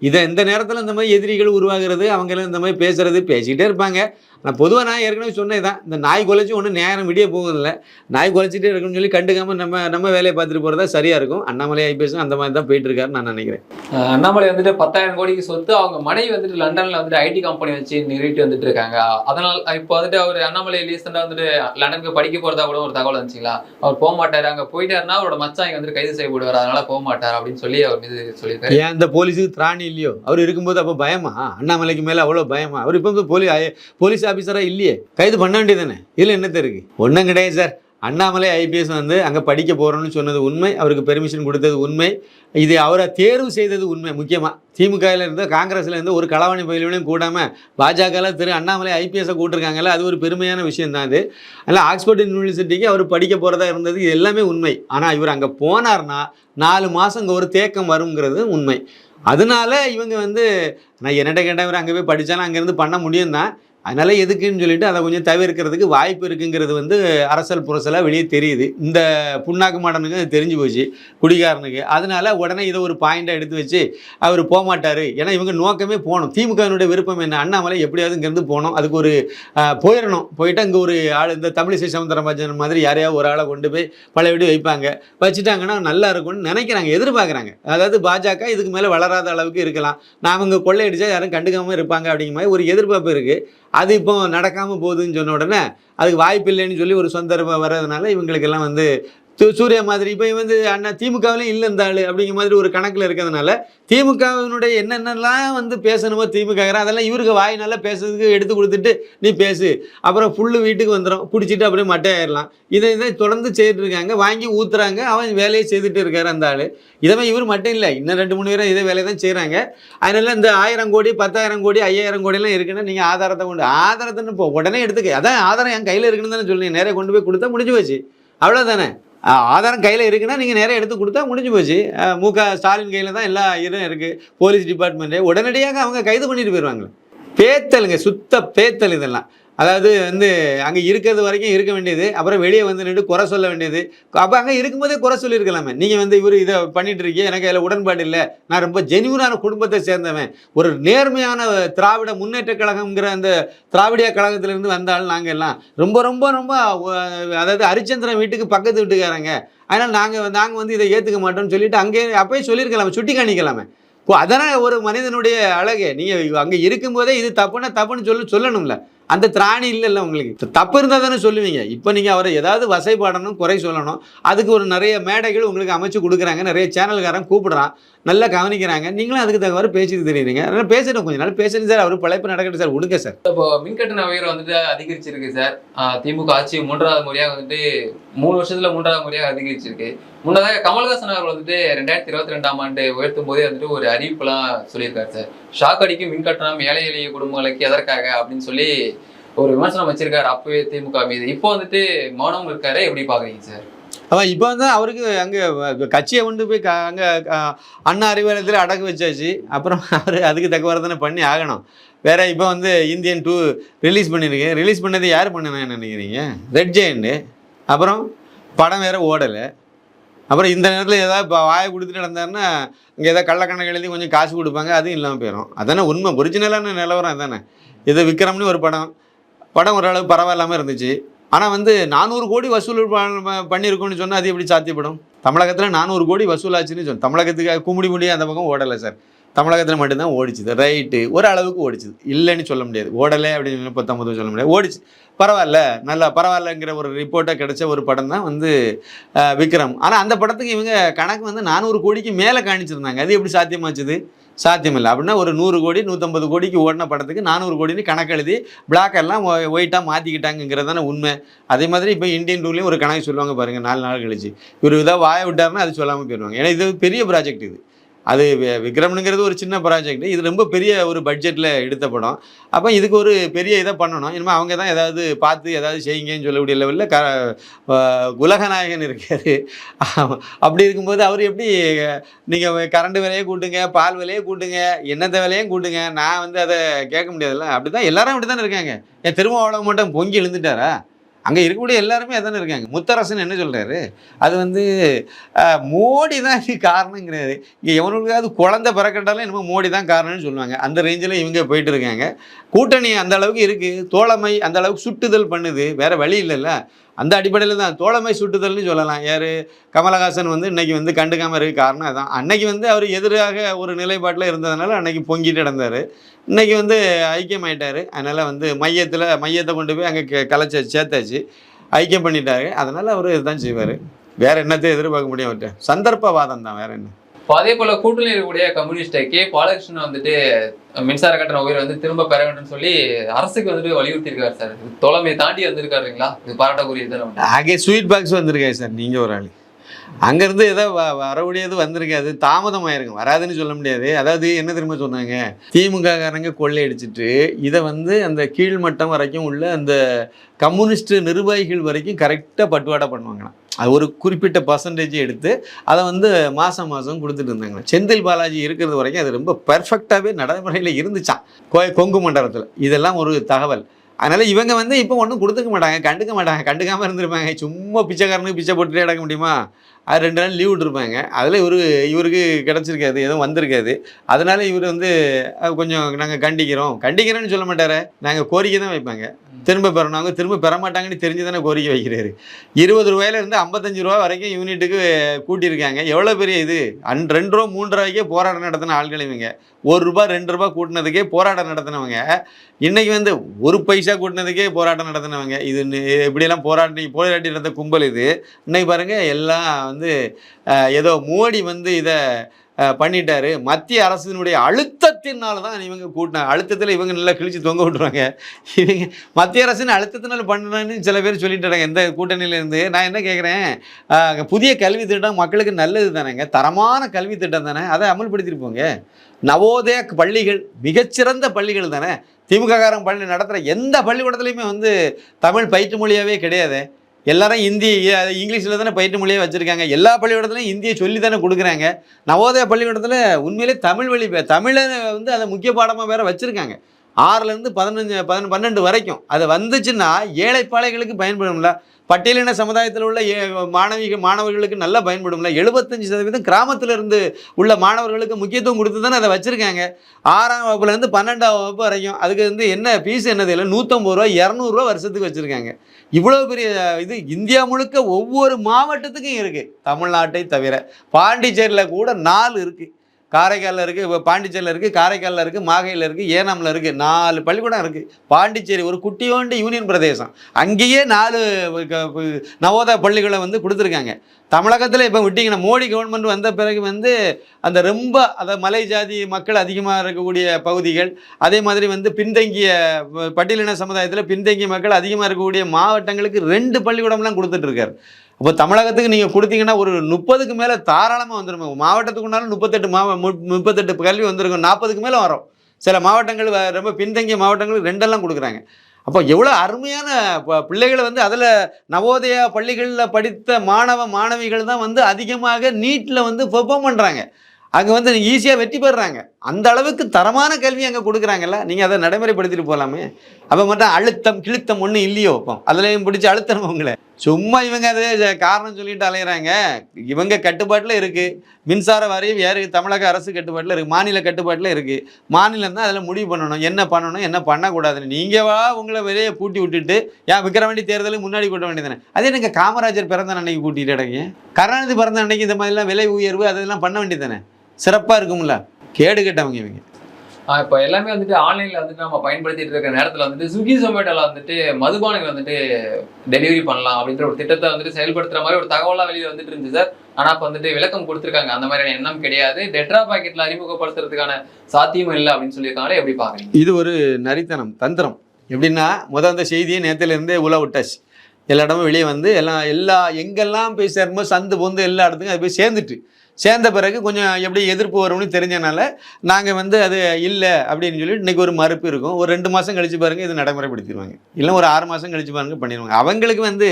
இதை இந்த நேரத்தில் இந்த மாதிரி எதிரிகள் உருவாகிறது அவங்களும் இந்த மாதிரி பேசுறது பேசிக்கிட்டே இருப்பாங்க. ஆனால் பொதுவாக நான் ஏற்கனவே சொன்னது தான் இந்த நாய் குலைச்சி ஒன்றும் நேரம் விடிய போகுதில்ல நாய் குலைச்சிட்டே இருக்குன்னு சொல்லி கண்டுக்காம நம்ம நம்ம வேலையை பார்த்துட்டு போகிறதா சரியாக இருக்கும். அண்ணாமலை ஐபிஎஸ் அந்த மாதிரி தான் போயிட்டு இருக்காருன்னு நான் நினைக்கிறேன். அண்ணாமலை வந்துட்டு பத்தாயிரம் கோடிக்கு சொத்து அவங்க மனைவி வந்துட்டு லண்டன்ல வந்துட்டு ஐடி கம்பெனி வச்சு நிறுவிட்டு வந்துட்டு இருக்காங்க. அதனால இப்போ வந்துட்டு அவர் அண்ணாமலை ரீசெண்டா வந்துட்டு லண்டனுக்கு படிக்க போறதா கூட ஒரு தகவல் வந்துச்சுங்களா? அவர் போக மாட்டாரு. அங்க போயிட்டாருன்னா அவரோட மச்சான் இங்க வந்துட்டு கைது செய்யப்படுவார். அதனால போக மாட்டார் அப்படின்னு சொல்லி அவர் மீது சொல்லியிருக்காரு. ஏன் இந்த போலீஸுக்கு திராணி இல்லையோ? அவர் இருக்கும்போது அப்போ பயமா? அண்ணாமலைக்கு மேலே அவ்வளோ பயமா? அவர் இப்போ போலீ போலீஸ் ஆஃபீஸராக இல்லையே? கைது பண்ண வேண்டியதானே இதில் என்னத்த இருக்கு? ஒன்றும் கிடையாது சார். அண்ணாமலை ஐபிஎஸ் வந்து அங்கே படிக்க போகிறோன்னு சொன்னது உண்மை. அவருக்கு பெர்மிஷன் கொடுத்தது உண்மை. இது அவரை தேர்வு செய்தது உண்மை. முக்கியமாக திமுகவில் இருந்து காங்கிரஸில் இருந்து ஒரு களவாணி பயிலையும் கூடாமல் பாஜகவில் திரு அண்ணாமலை ஐபிஎஸை கூட்டிருக்காங்கல்ல அது ஒரு பெருமையான விஷயம் தான் அது. அதில் ஆக்ஸ்போர்ட் யூனிவர்சிட்டிக்கு அவர் படிக்க போகிறதா இருந்தது இது எல்லாமே உண்மை. ஆனால் இவர் அங்கே போனார்னா நாலு மாதம் இங்கே ஒரு தேக்கம் வருங்கிறது உண்மை. அதனால இவங்க வந்து நான் என்னட்ட கேட்டால் இவர் அங்கே போய் படித்தாலும் அங்கேருந்து பண்ண முடியும் தான் அதனால் எதுக்குன்னு சொல்லிட்டு அதை கொஞ்சம் தவிர்க்கிறதுக்கு வாய்ப்பு இருக்குங்கிறது வந்து அரசல் புரசலாக வெளியே தெரியுது. இந்த புண்ணாக்கு மாடனுக்கு அது தெரிஞ்சு போச்சு குடிகாரனுக்கு. அதனால உடனே இதை ஒரு பாயிண்டாக எடுத்து வச்சு அவர் போகமாட்டார் ஏன்னா இவங்க நோக்கமே போகணும். திமுகவினுடைய விருப்பம் என்ன? அண்ணாமலை எப்படியாவது இங்கேருந்து போகணும். அதுக்கு ஒரு போயிடணும். போயிட்டு அங்கே ஒரு ஆள் இந்த தமிழிசை சவுந்தரராஜன் மாதிரி யாரையாவது ஒரு ஆளை கொண்டு போய் பழையபடி வைப்பாங்க. வச்சுட்டாங்கன்னா நல்லா இருக்கும்னு நினைக்கிறாங்க எதிர்பார்க்குறாங்க. அதாவது பாஜக இதுக்கு மேலே வளராத அளவுக்கு இருக்கலாம். நான் இங்கே கொள்ளையடிச்சா யாரும் கண்டுக்காமல் இருப்பாங்க அப்படிங்கிற மாதிரி ஒரு எதிர்பார்ப்பு இருக்குது அது இப்போ நடக்காமல் போகுதுன்னு சொன்ன உடனே அதுக்கு வாய்ப்பு இல்லைன்னு சொல்லி ஒரு சொந்தரமாக வர்றதுனால இவங்களுக்கெல்லாம் வந்து சூர்யா மாதிரி இப்போ வந்து அண்ணா திமுகவிலையும் இல்லை இந்த ஆள் அப்படிங்கிற மாதிரி ஒரு கணக்கில் இருக்கிறதுனால திமுகவினுடைய என்னென்னலாம் வந்து பேசணுமோ திமுக அதெல்லாம் இவருக்கு வாயினால பேசுறதுக்கு எடுத்து கொடுத்துட்டு நீ பேசு. அப்புறம் ஃபுல்லு வீட்டுக்கு வந்துடும் குடிச்சிட்டு அப்படியே மட்டையாயிடலாம் இதை இதை தொடர்ந்து செய்துட்டு இருக்காங்க வாங்கி ஊத்துறாங்க அவன் வேலையை செய்துட்டு இருக்காரு அந்த ஆள். இதவே இவர் மட்டும் இல்லை இன்னும் ரெண்டு மூணு பேரும் இதே வேலையை தான் செய்கிறாங்க அதனால இந்த ஆயிரம் கோடி பத்தாயிரம் கோடி ஐயாயிரம் கோடிலாம் இருக்குன்னா நீங்கள் ஆதாரத்தை கொண்டு ஆதாரத்தைன்னு இப்போ உடனே எடுத்துக்க. அதான் ஆதாரம் என் கையில் இருக்குன்னு தானே சொல்லுங்க நேராக கொண்டு போய் கொடுத்தா முடிஞ்சு போச்சு. அவ்வளோதானே ஆதாரம் கையில் இருக்குன்னா நீங்கள் நேராக எடுத்து கொடுத்தா முடிஞ்சு போச்சு. மு க ஸ்டாலின் கையில் தான் எல்லா இதுவும் இருக்குது போலீஸ் டிபார்ட்மெண்ட்டு உடனடியாக அவங்க கைது பண்ணிட்டு போயிடுவாங்க பேத்தலுங்க சுத்த பேத்தல் இதெல்லாம். அதாவது வந்து அங்கே இருக்கிறது வரைக்கும் இருக்க வேண்டியது அப்புறம் வெளியே வந்து நின்று குறை சொல்ல வேண்டியது. அப்போ அங்கே இருக்கும்போதே குறை சொல்லியிருக்கலாமே. நீங்கள் வந்து இவர் இதை பண்ணிட்டு இருக்கீங்க எனக்கு அதில் உடன்பாடு இல்லை. நான் ரொம்ப ஜெனியூனான குடும்பத்தை சேர்ந்தவன். ஒரு நேர்மையான திராவிட முன்னேற்ற கழகம்ங்கிற அந்த திராவிடிய கழகத்திலேருந்து வந்தாலும் நாங்கள் எல்லாம் ரொம்ப ரொம்ப ரொம்ப அதாவது ஹரிச்சந்திரன் வீட்டுக்கு பக்கத்து வீட்டுக்காரங்க. அதனால் நாங்கள் நாங்கள் வந்து இதை ஏற்றுக்க மாட்டோம்னு சொல்லிட்டு அங்கே அப்போயே சொல்லியிருக்கலாமே சுட்டி காணிக்கலாமே இப்போ அதனால் ஒரு மனிதனுடைய அழகு. நீங்கள் அங்கே இருக்கும்போதே இது தப்புன்னா தப்புன்னு சொல்லி சொல்லணும்ல. அந்த திராணி இல்லைல்ல உங்களுக்கு. தப்பு இருந்தால் தானே சொல்லுவீங்க. இப்போ நீங்கள் அவரை ஏதாவது வசைப்பாடணும் குறை சொல்லணும். அதுக்கு ஒரு நிறைய மேடைகள் உங்களுக்கு அமைச்சு கொடுக்குறாங்க. நிறைய சேனல்காரன் கூப்பிடுறான். நல்லா கவனிக்கிறாங்க. நீங்களும் அதுக்கு தகுவாறு பேசிட்டு தெரியுறீங்க. அதனால் பேசணும் கொஞ்ச நாள் பேசுங்க சார். அவர் பழைப்பு நடக்கட்டும் சார். விடுங்க சார். இப்போ மின்கட்டண உயர்வு வந்துட்டு அதிகரிச்சிருக்கு சார். திமுக ஆட்சி மூன்றாவது முறையாக வந்துட்டு மூணு வருஷத்துல மூன்றாவது முறையாக அதிகரிச்சிருக்கு. முன்னதாக கமல்ஹாசன் அவர் வந்துட்டு ரெண்டாயிரத்தி இருபத்தி ரெண்டாம் ஆண்டு உயர்த்தும் போதே வந்துட்டு ஒரு அறிவிப்புலாம் சொல்லியிருக்காரு சார். ஷாக் அடிக்கும் மின்கட்டணம் ஏழை எளிய குடும்பங்களுக்கு எதற்காக அப்படின்னு சொல்லி ஒரு விமர்சனம் வச்சிருக்காரு அப்பவே திமுக மீது. இப்போ வந்துட்டு மௌனம் இருக்காரு. எப்படி பாக்குறீங்க சார்? அவன் இப்போ வந்து அவருக்கு அங்கே கட்சியை கொண்டு போய் க அங்கே அண்ணா அறிவாலயத்தில் அடக்கு வச்சாச்சு. அப்புறம் அவர் அதுக்கு தக்கவாறு பண்ணி ஆகணும். வேற இப்போ வந்து இந்தியன் டூ ரிலீஸ் பண்ணியிருக்கேன் ரிலீஸ் பண்ணது யார் பண்ணணும்னு நினைக்கிறீங்க? ரெட் ஜெயண்டு அப்புறம் படம் வேற ஓடலை. அப்புறம் இந்த நேரத்தில் ஏதாவது இப்போ வாயை கொடுத்துட்டு நடந்தாருன்னா இங்கே ஏதாவது கள்ளக்கணக்கு எழுதி கொஞ்சம் காசு கொடுப்பாங்க அதுவும் இல்லாமல் போயிடும் அதானே உண்மை. ஒரிஜினலான நிலவரம் அதானே. இது விக்ரம்னு ஒரு படம். படம் ஓரளவு பரவாயில்லாமல் இருந்துச்சு. ஆனால் வந்து நானூறு கோடி வசூல் ப- பண்ணியிருக்கோம்னு சொன்னால் அது எப்படி சாத்தியப்படும்? தமிழகத்தில் நானூறு கோடி வசூலாச்சுன்னு சொன்ன தமிழகத்துக்கு கும்பிடி முடி அந்த பக்கம் ஓடலை சார். தமிழகத்தில் மட்டும்தான் ஓடிச்சுது. ரைட்டு ஒரு அளவுக்கு ஓடிச்சுது. இல்லைன்னு சொல்ல முடியாது. ஓடலை அப்படின்னு பத்தொம்பது சொல்ல முடியாது. ஓடிச்சு பரவாயில்ல. நல்லா பரவாயில்லங்கிற ஒரு ரிப்போர்ட்டாக கிடைச்ச ஒரு படம் தான் வந்து விக்ரம். ஆனால் அந்த படத்துக்கு இவங்க கணக்கு வந்து நானூறு கோடிக்கு மேலே காணிச்சிருந்தாங்க அது எப்படி சாத்தியமாச்சுது? சாத்தியமில்லை. அப்படின்னா ஒரு நூறு கோடி நூற்றம்பது கோடிக்கு ஓடின படத்துக்கு நானூறு கோடின்னு கணக்கு எழுதி பிளாக் எல்லாம் ஒயிட்டாக மாற்றிக்கிட்டாங்கிறது தானே உண்மை. அதே மாதிரி இப்போ இந்தியன் டூலையும் ஒரு கணக்கு சொல்லுவாங்க பாருங்கள் நாலு நாள் கழிச்சு. இவர் இதாக வாய விட்டாருன்னா அது சொல்லாமல் போயிடுவாங்க. ஏன்னா இது பெரிய ப்ராஜெக்ட் இது. அது வி- விக்ரம்னுங்கிறது ஒரு சின்ன ப்ராஜெக்ட் இது ரொம்ப பெரிய ஒரு பட்ஜெட்டில் எடுத்த படம். அப்போ இதுக்கு ஒரு பெரிய இதை பண்ணணும். இனிமேல் அவங்க தான் ஏதாவது பார்த்து ஏதாவது செய்யுங்கன்னு சொல்லக்கூடிய லெவலில் க உலகநாயகன் இருக்கார். அப்படி இருக்கும்போது அவர் எப்படி நீங்கள் கரண்ட் விலையே கூட்டுங்க பால் விலையே கூட்டுங்க என்னத்த விலையும் கூட்டுங்க. நான் வந்து அதை கேட்க முடியாதுல்ல. அப்படி தான் எல்லாரும் அப்படி தானே இருக்காங்க. என் அவ்வளோ மட்டும் பொங்கி எழுந்துட்டாரா? அங்கே இருக்கக்கூடிய எல்லாருமே அதானே இருக்காங்க. முத்தரசன் என்ன சொல்கிறாரு அது வந்து மோடி தான் இது காரணங்கிறாரு. இங்கே எவனுக்காவது குழந்தை பிறக்கட்டாலும் என்னமோ மோடி தான் காரணம்னு சொல்லுவாங்க. அந்த ரேஞ்சில் இவங்க போயிட்டு இருக்காங்க. கூட்டணி அந்த அளவுக்கு இருக்குது தோழமை அந்த அளவுக்கு சுட்டுதல் பண்ணுது. வேறு வழி இல்லைல்ல. அந்த அடிப்படையில் தான். தோழமை சுட்டுதல்னு சொல்லலாம். யார்? கமலஹாசன் வந்து இன்னைக்கு வந்து கண்டுக்காமல் இருக்க காரணம் அதான். அன்னைக்கு வந்து அவர் எதிராக ஒரு நிலைப்பாட்டில் இருந்ததுனால அன்னைக்கு பொங்கிட்டு நடந்தார். இன்னைக்கு வந்து ஐக்கியமாயிட்டார். அதனால் வந்து மையத்தில் மையத்தை கொண்டு போய் அங்கே கலைச்சி சேர்த்தாச்சு. ஐக்கியம் பண்ணிட்டாரு. அதனால் அவர் இதுதான் செய்வார். வேறு என்னத்தை எதிர்பார்க்க முடியும் அவர்கிட்ட. சந்தர்ப்பவாதம் தான். வேறு என்ன? இப்போ அதே போல கூட்டணி இருக்கக்கூடிய கம்யூனிஸ்ட் கே பாலகிருஷ்ணன் வந்துட்டு மின்சார கட்டண உயர் வந்து திரும்ப பெற வேண்டும்னு சொல்லி அரசுக்கு வந்துட்டு வலியுறுத்தி இருக்காரு சார். தொலைமையை தோழமையை தாண்டி வந்திருக்காருங்களா இது பாராட்டக்கூடியது அங்கே ஸ்வீட் பாக்ஸ் வந்திருக்காரு சார் நீங்கள் ஒரு ஆள். அங்கேருந்து ஏதோ வ வரக்கூடியது வந்திருக்காது தாமதமாயிருக்கும் வராதுன்னு சொல்ல முடியாது. அதாவது என்ன திரும்ப சொன்னாங்க? திமுக காரங்க கொள்ளையடிச்சிட்டு இதை வந்து அந்த கீழ்மட்டம் வரைக்கும் உள்ள அந்த கம்யூனிஸ்ட் நிர்வாகிகள் வரைக்கும் கரெக்டாக பட்டுவாடா பண்ணுவாங்களாம். அது ஒரு குறிப்பிட்ட பர்சன்டேஜ் எடுத்து அதை வந்து மாதம் மாதம் கொடுத்துட்டு இருந்தாங்க. செந்தில் பாலாஜி இருக்கிறது வரைக்கும் அது ரொம்ப பெர்ஃபெக்டாகவே நடைமுறையில் இருந்துச்சான் கோ கொங்கு மண்டலத்தில் இதெல்லாம் ஒரு தகவல். அதனால் இவங்க வந்து இப்போ ஒன்றும் கொடுத்துக்க மாட்டாங்க கண்டுக்க மாட்டாங்க. கண்டுக்காமல் இருந்திருப்பாங்க. சும்மா பிச்சைக்காரனுக்கு பிச்சை போட்டுட்டே அடக்க முடியுமா? அது ரெண்டு நாள் லீவ் விட்டுருப்பாங்க. அதில் இவரு இவருக்கு கிடச்சிருக்காது எதுவும் வந்திருக்காது. அதனால இவர் வந்து கொஞ்சம் நாங்கள் கண்டிக்கிறோம். கண்டிக்கிறோன்னு சொல்ல மாட்டார். நாங்கள் கோரிக்கை தான் வைப்பாங்க. திரும்ப பெறணும் திரும்ப பெற மாட்டாங்கன்னு தெரிஞ்சு தானே கோரிக்கை வைக்கிறாரு. இருபது ரூபாயில இருந்து ஐம்பத்தஞ்சு ரூபா வரைக்கும் யூனிட்டுக்கு கூட்டியிருக்காங்க. எவ்வளோ பெரிய இது? அன் ரெண்டு ரூபா மூன்று ரூபாய்க்கே போராட்டம் நடத்தின ஆள்கள் இவங்க. ஒரு ரூபா ரெண்டு ரூபா கூட்டினதுக்கே போராட்டம் நடத்தினவங்க. இன்றைக்கி வந்து ஒரு பைசா கூட்டினதுக்கே போராட்டம் நடத்தினவங்க. இது இப்படியெல்லாம் போராட்டி போராட்டி நடந்த கும்பல் இது. இன்னைக்கு பாருங்க எல்லாம் வந்து ஏதோ மோடி வந்து இதை பண்ணிட்டாரு. மத்திய அரசினுடைய அழுத்தத்தினால தான் இவங்க கூட்டின அழுத்தத்தில் இவங்க நல்லா கிழிச்சு தொங்க விட்டுருவாங்க இவங்க மத்திய அரசின் அழுத்தத்தினால பண்ணுறேன்னு சில பேர் சொல்லிட்டு எந்த கூட்டணியிலேருந்து நான் என்ன கேட்குறேன் புதிய கல்வி திட்டம் மக்களுக்கு நல்லது தானேங்க. தரமான கல்வி திட்டம் தானே. அதை அமல்படுத்திட்டு போங்க. நவோதய பள்ளிகள் மிகச்சிறந்த பள்ளிகள் தானே. திமுககாரம் பள்ளி நடத்துகிற எந்த பள்ளிக்கூடத்துலையுமே வந்து தமிழ் பயிற்று மொழியாகவே கிடையாது. எல்லாரும் இந்தி இங்கிலீஷில் தானே பயிற்று மொழியாக வச்சுருக்காங்க. எல்லா பள்ளிக்கூடத்துலையும் இந்தியை சொல்லி தானே கொடுக்குறாங்க. நவோதய பள்ளிக்கூடத்தில் உண்மையிலே தமிழ் வழி தமிழை வந்து அதை முக்கிய பாடமாக வேறு வச்சுருக்காங்க. ஆறுலேருந்து பதினஞ்சு பதினொன்று பன்னெண்டு வரைக்கும். அது வந்துச்சுன்னா ஏழைப்பாளைகளுக்கு பயன்படும்ல. பட்டியலின சமுதாயத்தில் உள்ள ஏ- மாணவர்களுக்கு நல்லா பயன்படும்ல? எழுபத்தஞ்சு சதவீதம் கிராமத்தில் இருந்து உள்ள மாணவர்களுக்கு முக்கியத்துவம் கொடுத்து தானே அதை வச்சுருக்காங்க. ஆறாம் வகுப்புலேருந்து பன்னெண்டாம் வகுப்பு வரைக்கும் அதுக்கு வந்து என்ன ஃபீஸ் என்னது? இல்லை நூற்றம்பது ரூபா இரநூறுவா வருஷத்துக்கு வச்சுருக்காங்க. இவ்வளோ பெரிய இது இந்தியா முழுக்க ஒவ்வொரு மாவட்டத்துக்கும் இருக்குது தமிழ்நாட்டை தவிர. பாண்டிச்சேரியில் கூட நாலு இருக்குது காரைக்காலில் இருக்குது இப்போ பாண்டிச்சேரியில் இருக்குது காரைக்காலில் இருக்குது மாகையில் இருக்குது ஏனாமில் இருக்குது நாலு பள்ளிக்கூடம் இருக்குது பாண்டிச்சேரி ஒரு குட்டியோண்டு யூனியன் பிரதேசம். அங்கேயே நாலு க- நவோதய பள்ளிகளை வந்து கொடுத்துருக்காங்க. தமிழகத்தில் இப்போ விட்டிங்கன்னா மோடி கவர்மெண்ட் வந்த பிறகு வந்து அந்த ரொம்ப அந்த மலை ஜாதி மக்கள் அதிகமாக இருக்கக்கூடிய பகுதிகள் அதே மாதிரி வந்து பின்தங்கிய பட்டியலின சமுதாயத்தில் பின்தங்கிய மக்கள் அதிகமாக இருக்கக்கூடிய மாவட்டங்களுக்கு ரெண்டு பள்ளிக்கூடம்லாம் கொடுத்துட்ருக்காரு இப்போ அப்போ தமிழகத்துக்கு நீங்கள் கொடுத்தீங்கன்னா ஒரு முப்பதுக்கு மேலே தாராளமாக வந்துடும் மாவட்டத்துக்குனாலும் முப்பத்தெட்டு மாவ மு- முப்பத்தெட்டு கல்வி வந்துருக்கும். நாற்பதுக்கு மேலே வரும். சில மாவட்டங்கள் ரொம்ப பின்தங்கிய மாவட்டங்களுக்கு ரெண்டெல்லாம் கொடுக்குறாங்க. அப்போ எவ்வளோ அருமையான ப- பிள்ளைகளை வந்து அதில் நவோதயா பள்ளிகளில் படித்த மாணவ மாணவிகள் தான் வந்து அதிகமாக நீட்டில் வந்து பெர்ஃபார்ம் பண்ணுறாங்க அங்கே வந்து ஈஸியாக வெற்றி பெறுறாங்க. அந்த அளவுக்கு தரமான கல்வி அங்கே கொடுக்குறாங்கல்ல. நீங்கள் அதை நடைமுறைப்படுத்திட்டு போகலாமே அப்போ மட்டும் அழுத்தம் கிழுத்தம் ஒன்றும் இல்லையோ? இப்போ அதுலேயும் பிடிச்சி அழுத்தணும் உங்களை. சும்மா இவங்க அதே காரணம் சொல்லிட்டு அலையிறாங்க. இவங்க கட்டுப்பாட்டில் இருக்குது மின்சார வாரியம் யாரு? தமிழக அரசு கட்டுப்பாட்டில் இருக்குது மாநில கட்டுப்பாட்டில் இருக்குது மாநிலம் தான் அதில் முடிவு பண்ணணும். என்ன பண்ணணும் என்ன பண்ணக்கூடாதுன்னு. நீங்கள் வா உங்களை வெளியே பூட்டி விட்டுட்டு ஏன் விக்கிரவாண்டி தேர்தலுக்கு முன்னாடி கூட்ட வேண்டியதானே அதே நீங்கள் காமராஜர் பிறந்த அன்னைக்கு கூட்டிகிட்டு இடங்க கருணாநிதி பிறந்த அன்னைக்கு இந்த மாதிரிலாம் விலை உயர்வு அதெல்லாம் பண்ண வேண்டியதானே சிறப்பாக இருக்கும்ல? கேடு கெட்டவங்க இவங்க. இப்போ எல்லாமே வந்துட்டு ஆன்லைனில் வந்துட்டு நம்ம பயன்படுத்திட்டு இருக்கிற நேரத்தில் வந்துட்டு ஸ்விக்கி ஜொமேட்டோவில் வந்துட்டு மதுபானங்கள் வந்துட்டு டெலிவரி பண்ணலாம் அப்படின்ற ஒரு திட்டத்தை வந்துட்டு செயல்படுத்துற மாதிரி ஒரு தகவலாக வெளியே வந்துட்டு இருந்துச்சு சார். ஆனால் இப்போ வந்துட்டு விளக்கம் கொடுத்துருக்காங்க. அந்த மாதிரியான எண்ணம் கிடையாது. டெட்ரா பாக்கெட்டில் அறிமுகப்படுத்துறதுக்கான சாத்தியமும் இல்லை அப்படின்னு சொல்லியிருக்காங்களே எப்படி பார்க்குறீங்க இது ஒரு நரித்தனம் தந்திரம். எப்படின்னா முத அந்த செய்தியை நேற்றுலேருந்தே உல விட்டாச்சு. எல்லா இடமும் வெளியே வந்து எல்லாம் எல்லா எங்கெல்லாம் போய் சேருமோ சந்து பொந்து எல்லா இடத்துக்கும் அது போய் சேர்ந்துட்டு சேர்ந்த பிறகு கொஞ்சம் எப்படி எதிர்ப்பு வரும்னு தெரிஞ்சனால நாங்கள் வந்து அது இல்லை அப்படின்னு சொல்லி இன்றைக்கி ஒரு மறுப்பு இருக்கும். ஒரு ரெண்டு மாதம் கழித்து பாருங்கள் இது நடைமுறைப்படுத்திடுவாங்க. இல்லை ஒரு ஆறு மாதம் கழிச்சு பாருங்க பண்ணிடுவாங்க. அவங்களுக்கு வந்து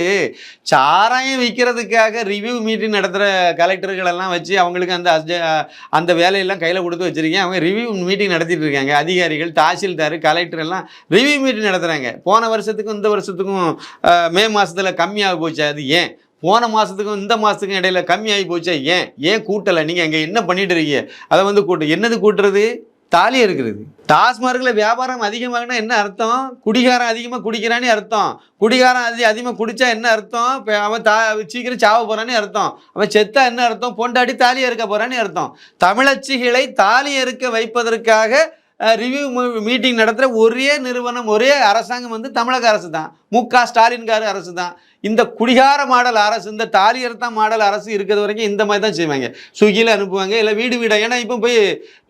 சாராயம் விற்கிறதுக்காக ரிவ்யூ மீட்டிங் நடத்துகிற கலெக்டர்கள் எல்லாம் வச்சு அவங்களுக்கு அந்த அஜ- அந்த வேலையெல்லாம் கையில் கொடுத்து வச்சுருக்கேன். அவங்க ரிவ்யூ மீட்டிங் நடத்திட்டு இருக்காங்க. அதிகாரிகள் தாசில்தார் கலெக்டர் எல்லாம் ரிவ்யூ மீட்டிங் நடத்துகிறாங்க போன வருஷத்துக்கும் இந்த வருஷத்துக்கும் மே மாதத்தில் கம்மியாக போச்சு. அது ஏன்? போன மாதத்துக்கும் இந்த மாதத்துக்கும் இடையில கம்மியாகி போச்சா. ஏன்? ஏன் கூட்டலை? நீங்கள் அங்கே என்ன பண்ணிட்டு இருக்கீங்க? அதை வந்து கூட்டு என்னது கூட்டுறது? தாலி இருக்கிறது. டாஸ்மார்க்கில் வியாபாரம் அதிகமாகனா என்ன அர்த்தம்? குடிகாரம் அதிகமாக குடிக்கிறானே அர்த்தம். குடிகாரம் அதி அதிகமாக குடித்தா என்ன அர்த்தம்? இப்போ அவன் தா சீக்கிரம் சாவ போகிறான்னு அர்த்தம். அவன் செத்தா என்ன அர்த்தம்? பொண்டாடி தாலி இருக்க போகிறான்னு அர்த்தம். தமிழச்சிகளை தாலி அறுக்க வைப்பதற்காக ரிவ்யூ மீட்டிங் நடத்துகிற ஒரே நிறுவனம் ஒரே அரசாங்கம் வந்து தமிழக அரசு தான் மு க ஸ்டாலின்கார அரசு தான் இந்த குடிகார மாடல் அரசு இந்த தாலி அறுத்தா மாடல் அரசு இருக்கிறது வரைக்கும் இந்த மாதிரி தான் செய்வாங்க. ஸ்விக்கியில் அனுப்புவாங்க இல்லை வீடு வீடாக ஏன்னா இப்போ போய்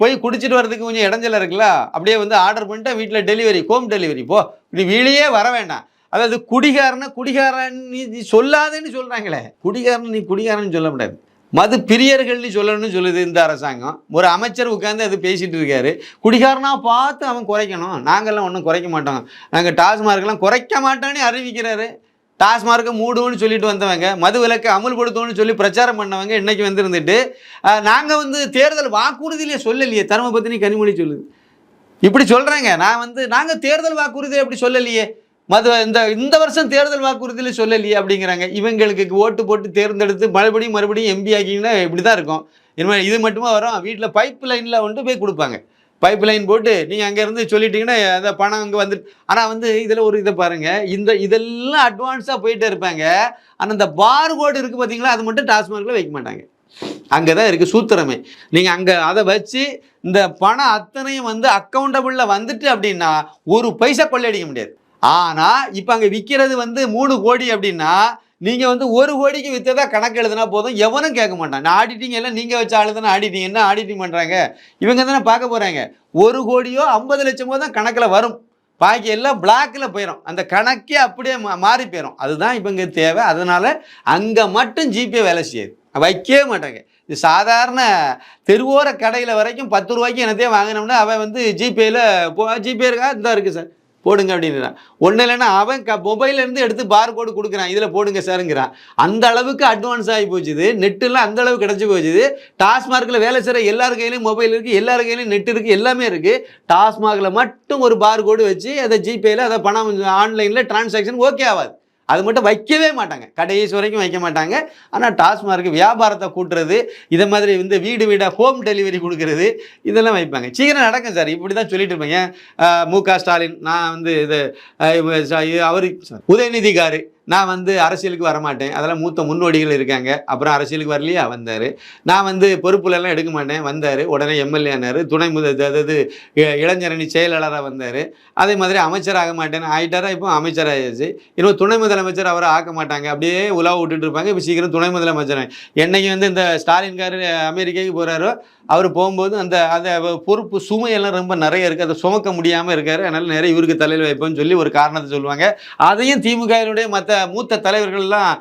போய் குடிச்சிட்டு வர்றதுக்கு கொஞ்சம் இடைஞ்சல இருக்குல்ல? அப்படியே வந்து ஆர்டர் பண்ணிட்டு வீட்டில் டெலிவரி ஹோம் டெலிவரி போ இப்படி வெளியே வர வேண்டாம். அதாவது குடிகாரனை குடிகாரன் நீ நீ சொல்லாதேன்னு சொல்கிறாங்களே குடிகாரன் நீ குடிகாரன்னு சொல்ல முடியாது. மது பிரியர்கள்னு சொல்லணும்னு சொல்லுது இந்த அரசாங்கம். ஒரு அமைச்சர் உட்காந்து அது பேசிகிட்டு இருக்காரு. குடிகாரனா பார்த்து அவன் குறைக்கணும். நாங்கள்லாம் ஒன்றும் குறைக்க மாட்டோம். நாங்கள் டாஸ்மார்க்லாம் குறைக்க மாட்டோன்னு அறிவிக்கிறாரு. டாஸ்மார்க்கை மூடுவோன்னு சொல்லிட்டு வந்தவங்க மது விலக்கை அமுல்படுத்துவோன்னு சொல்லி பிரச்சாரம் பண்ணவங்க இன்றைக்கி வந்திருந்துட்டு நாங்கள் வந்து தேர்தல் வாக்குறுதியிலே சொல்லலையே. தர்மபத்தினி கனிமொழி சொல்லுது. இப்படி சொல்கிறாங்க நான் வந்து நாங்கள் தேர்தல் வாக்குறுதியை அப்படி சொல்லலையே. மது இந்த இந்த வருஷம் தேர்தல் வாக்குறுதியில் சொல்லலையே அப்படிங்கிறாங்க. இவங்களுக்கு ஓட்டு போட்டு தேர்ந்தெடுத்து மறுபடியும் மறுபடியும் எம்பி ஆக்கிங்கன்னா இப்படி தான் இருக்கும். இனிமேல் இது மட்டுமா வரும்? வீட்டில் பைப் லைனில் கொண்டு போய் கொடுப்பாங்க. பைப் லைன் போட்டு நீங்கள் அங்கேருந்து சொல்லிட்டீங்கன்னா அந்த பணம் அங்கே வந்து ஆனால் வந்து இதில் ஒரு இதை பாருங்கள் இந்த இதெல்லாம் அட்வான்ஸாக போயிட்டே இருப்பாங்க. ஆனால் இந்த பார் கோடு இருக்குது பார்த்தீங்களா அது மட்டும் டாஸ்மார்க்கில் வைக்க மாட்டாங்க. அங்கே தான் இருக்குது சூத்திரமே. நீங்கள் அங்கே அதை வச்சு இந்த பணம் அத்தனையும் வந்து அக்கௌண்டபிளில் வந்துட்டு அப்படின்னா ஒரு பைசா கொள்ளையடிக்க முடியாது. ஆனால் இப்போ அங்கே விற்கிறது வந்து மூணு கோடி அப்படின்னா நீங்கள் வந்து ஒரு கோடிக்கு விற்றதா கணக்கு எழுதுனா போதும். எவனும் கேட்க மாட்டான். நான் ஆடிட்டிங் எல்லாம் நீங்கள் வச்சு ஆளுதானே ஆடிட்டிங் என்ன ஆடிட்டிங் பண்ணுறாங்க இவங்க தானே பார்க்க போகிறாங்க ஒரு கோடியோ ஐம்பது லட்சமோ தான் கணக்கில் வரும். பாக்கி எல்லாம் பிளாக்கில் போயிடும் அந்த கணக்கே அப்படியே மா மாறி போயிடும் அதுதான் இப்போ இங்கே தேவை. அதனால் அங்கே மட்டும் ஜிபே வேலை செய்யுது. வைக்கவே மாட்டாங்க. இது சாதாரண தெருவோர கடையில் வரைக்கும் பத்து ரூபாய்க்கு என்னத்தையும் வாங்கினோம்னா அவன் வந்து ஜிபேயில் போ ஜிபே இருக்கா இந்த இருக்குது சார். போடுங்க அப்படின்றான். ஒன்றும் இல்லைன்னா அவன் க மொபைல்லேருந்து எடுத்து பார் கோடு கொடுக்குறான். இதில் போடுங்க சாருங்கிறான். அந்த அளவுக்கு அட்வான்ஸ் ஆகி போச்சுது. நெட்டுலாம் அந்த அளவுக்கு கிடச்சி போச்சுது. டாஸ்மார்க்கில் வேலை செய்கிற எல்லார் கையிலையும் மொபைல் இருக்குது எல்லார் கையிலையும் நெட் இருக்குது எல்லாமே இருக்குது டாஸ்மார்க்கில் மட்டும் ஒரு பார் கோடு வச்சு அதை ஜிபேயில் அதை பணம் ஆன்லைனில் டிரான்சாக்ஷன் ஓகே ஆகாது. அது மட்டும் வைக்கவே மாட்டாங்க. கடைசி வரைக்கும் வைக்க மாட்டாங்க. ஆனால் டாஸ்மார்க் வியாபாரத்தை கூட்டுறது இதை மாதிரி வந்து வீடு வீடாக ஹோம் டெலிவரி கொடுக்கறது இதெல்லாம் வைப்பாங்க. சீக்கிரம் நடக்கும் சார். இப்படி தான் சொல்லிட்டு இருப்பேன் மு க ஸ்டாலின் நான் வந்து இது அவர் உதயநிதிகாரு நான் வந்து அரசியலுக்கு வரமாட்டேன். அதெல்லாம் மூத்த முன்னோடிகள் இருக்காங்க. அப்புறம் அரசியலுக்கு வரலையா? வந்தார். நான் வந்து பொறுப்புலலாம் எடுக்க மாட்டேன். வந்தார். உடனே எம்எல்ஏ ஆனார். துணை முத அதாவது இளைஞரணி செயலாளராக வந்தார். அதே மாதிரி அமைச்சர் ஆக மாட்டேன்னு ஆகிட்டாரா இப்போ அமைச்சர் இன்னும் துணை முதலமைச்சர் அவரை ஆக்க மாட்டாங்க. அப்படியே உலா விட்டுட்டு இருப்பாங்க. இப்போ சீக்கிரம் துணை முதலமைச்சர் என்னைக்கு வந்து இந்த ஸ்டாலின்கார் அமெரிக்காவுக்கு போகிறாரோ அவர் போகும்போது அந்த அந்த பொறுப்பு சுமையெல்லாம் ரொம்ப நிறைய இருக்குது அதை சுமக்க முடியாமல் இருக்காரு. அதனால் நிறைய இவருக்கு தலையில் வைப்போம்னு சொல்லி ஒரு காரணத்தை சொல்லுவாங்க. அதையும் திமுகவினுடைய மற்ற மூத்த தலைவர்கள்லாம்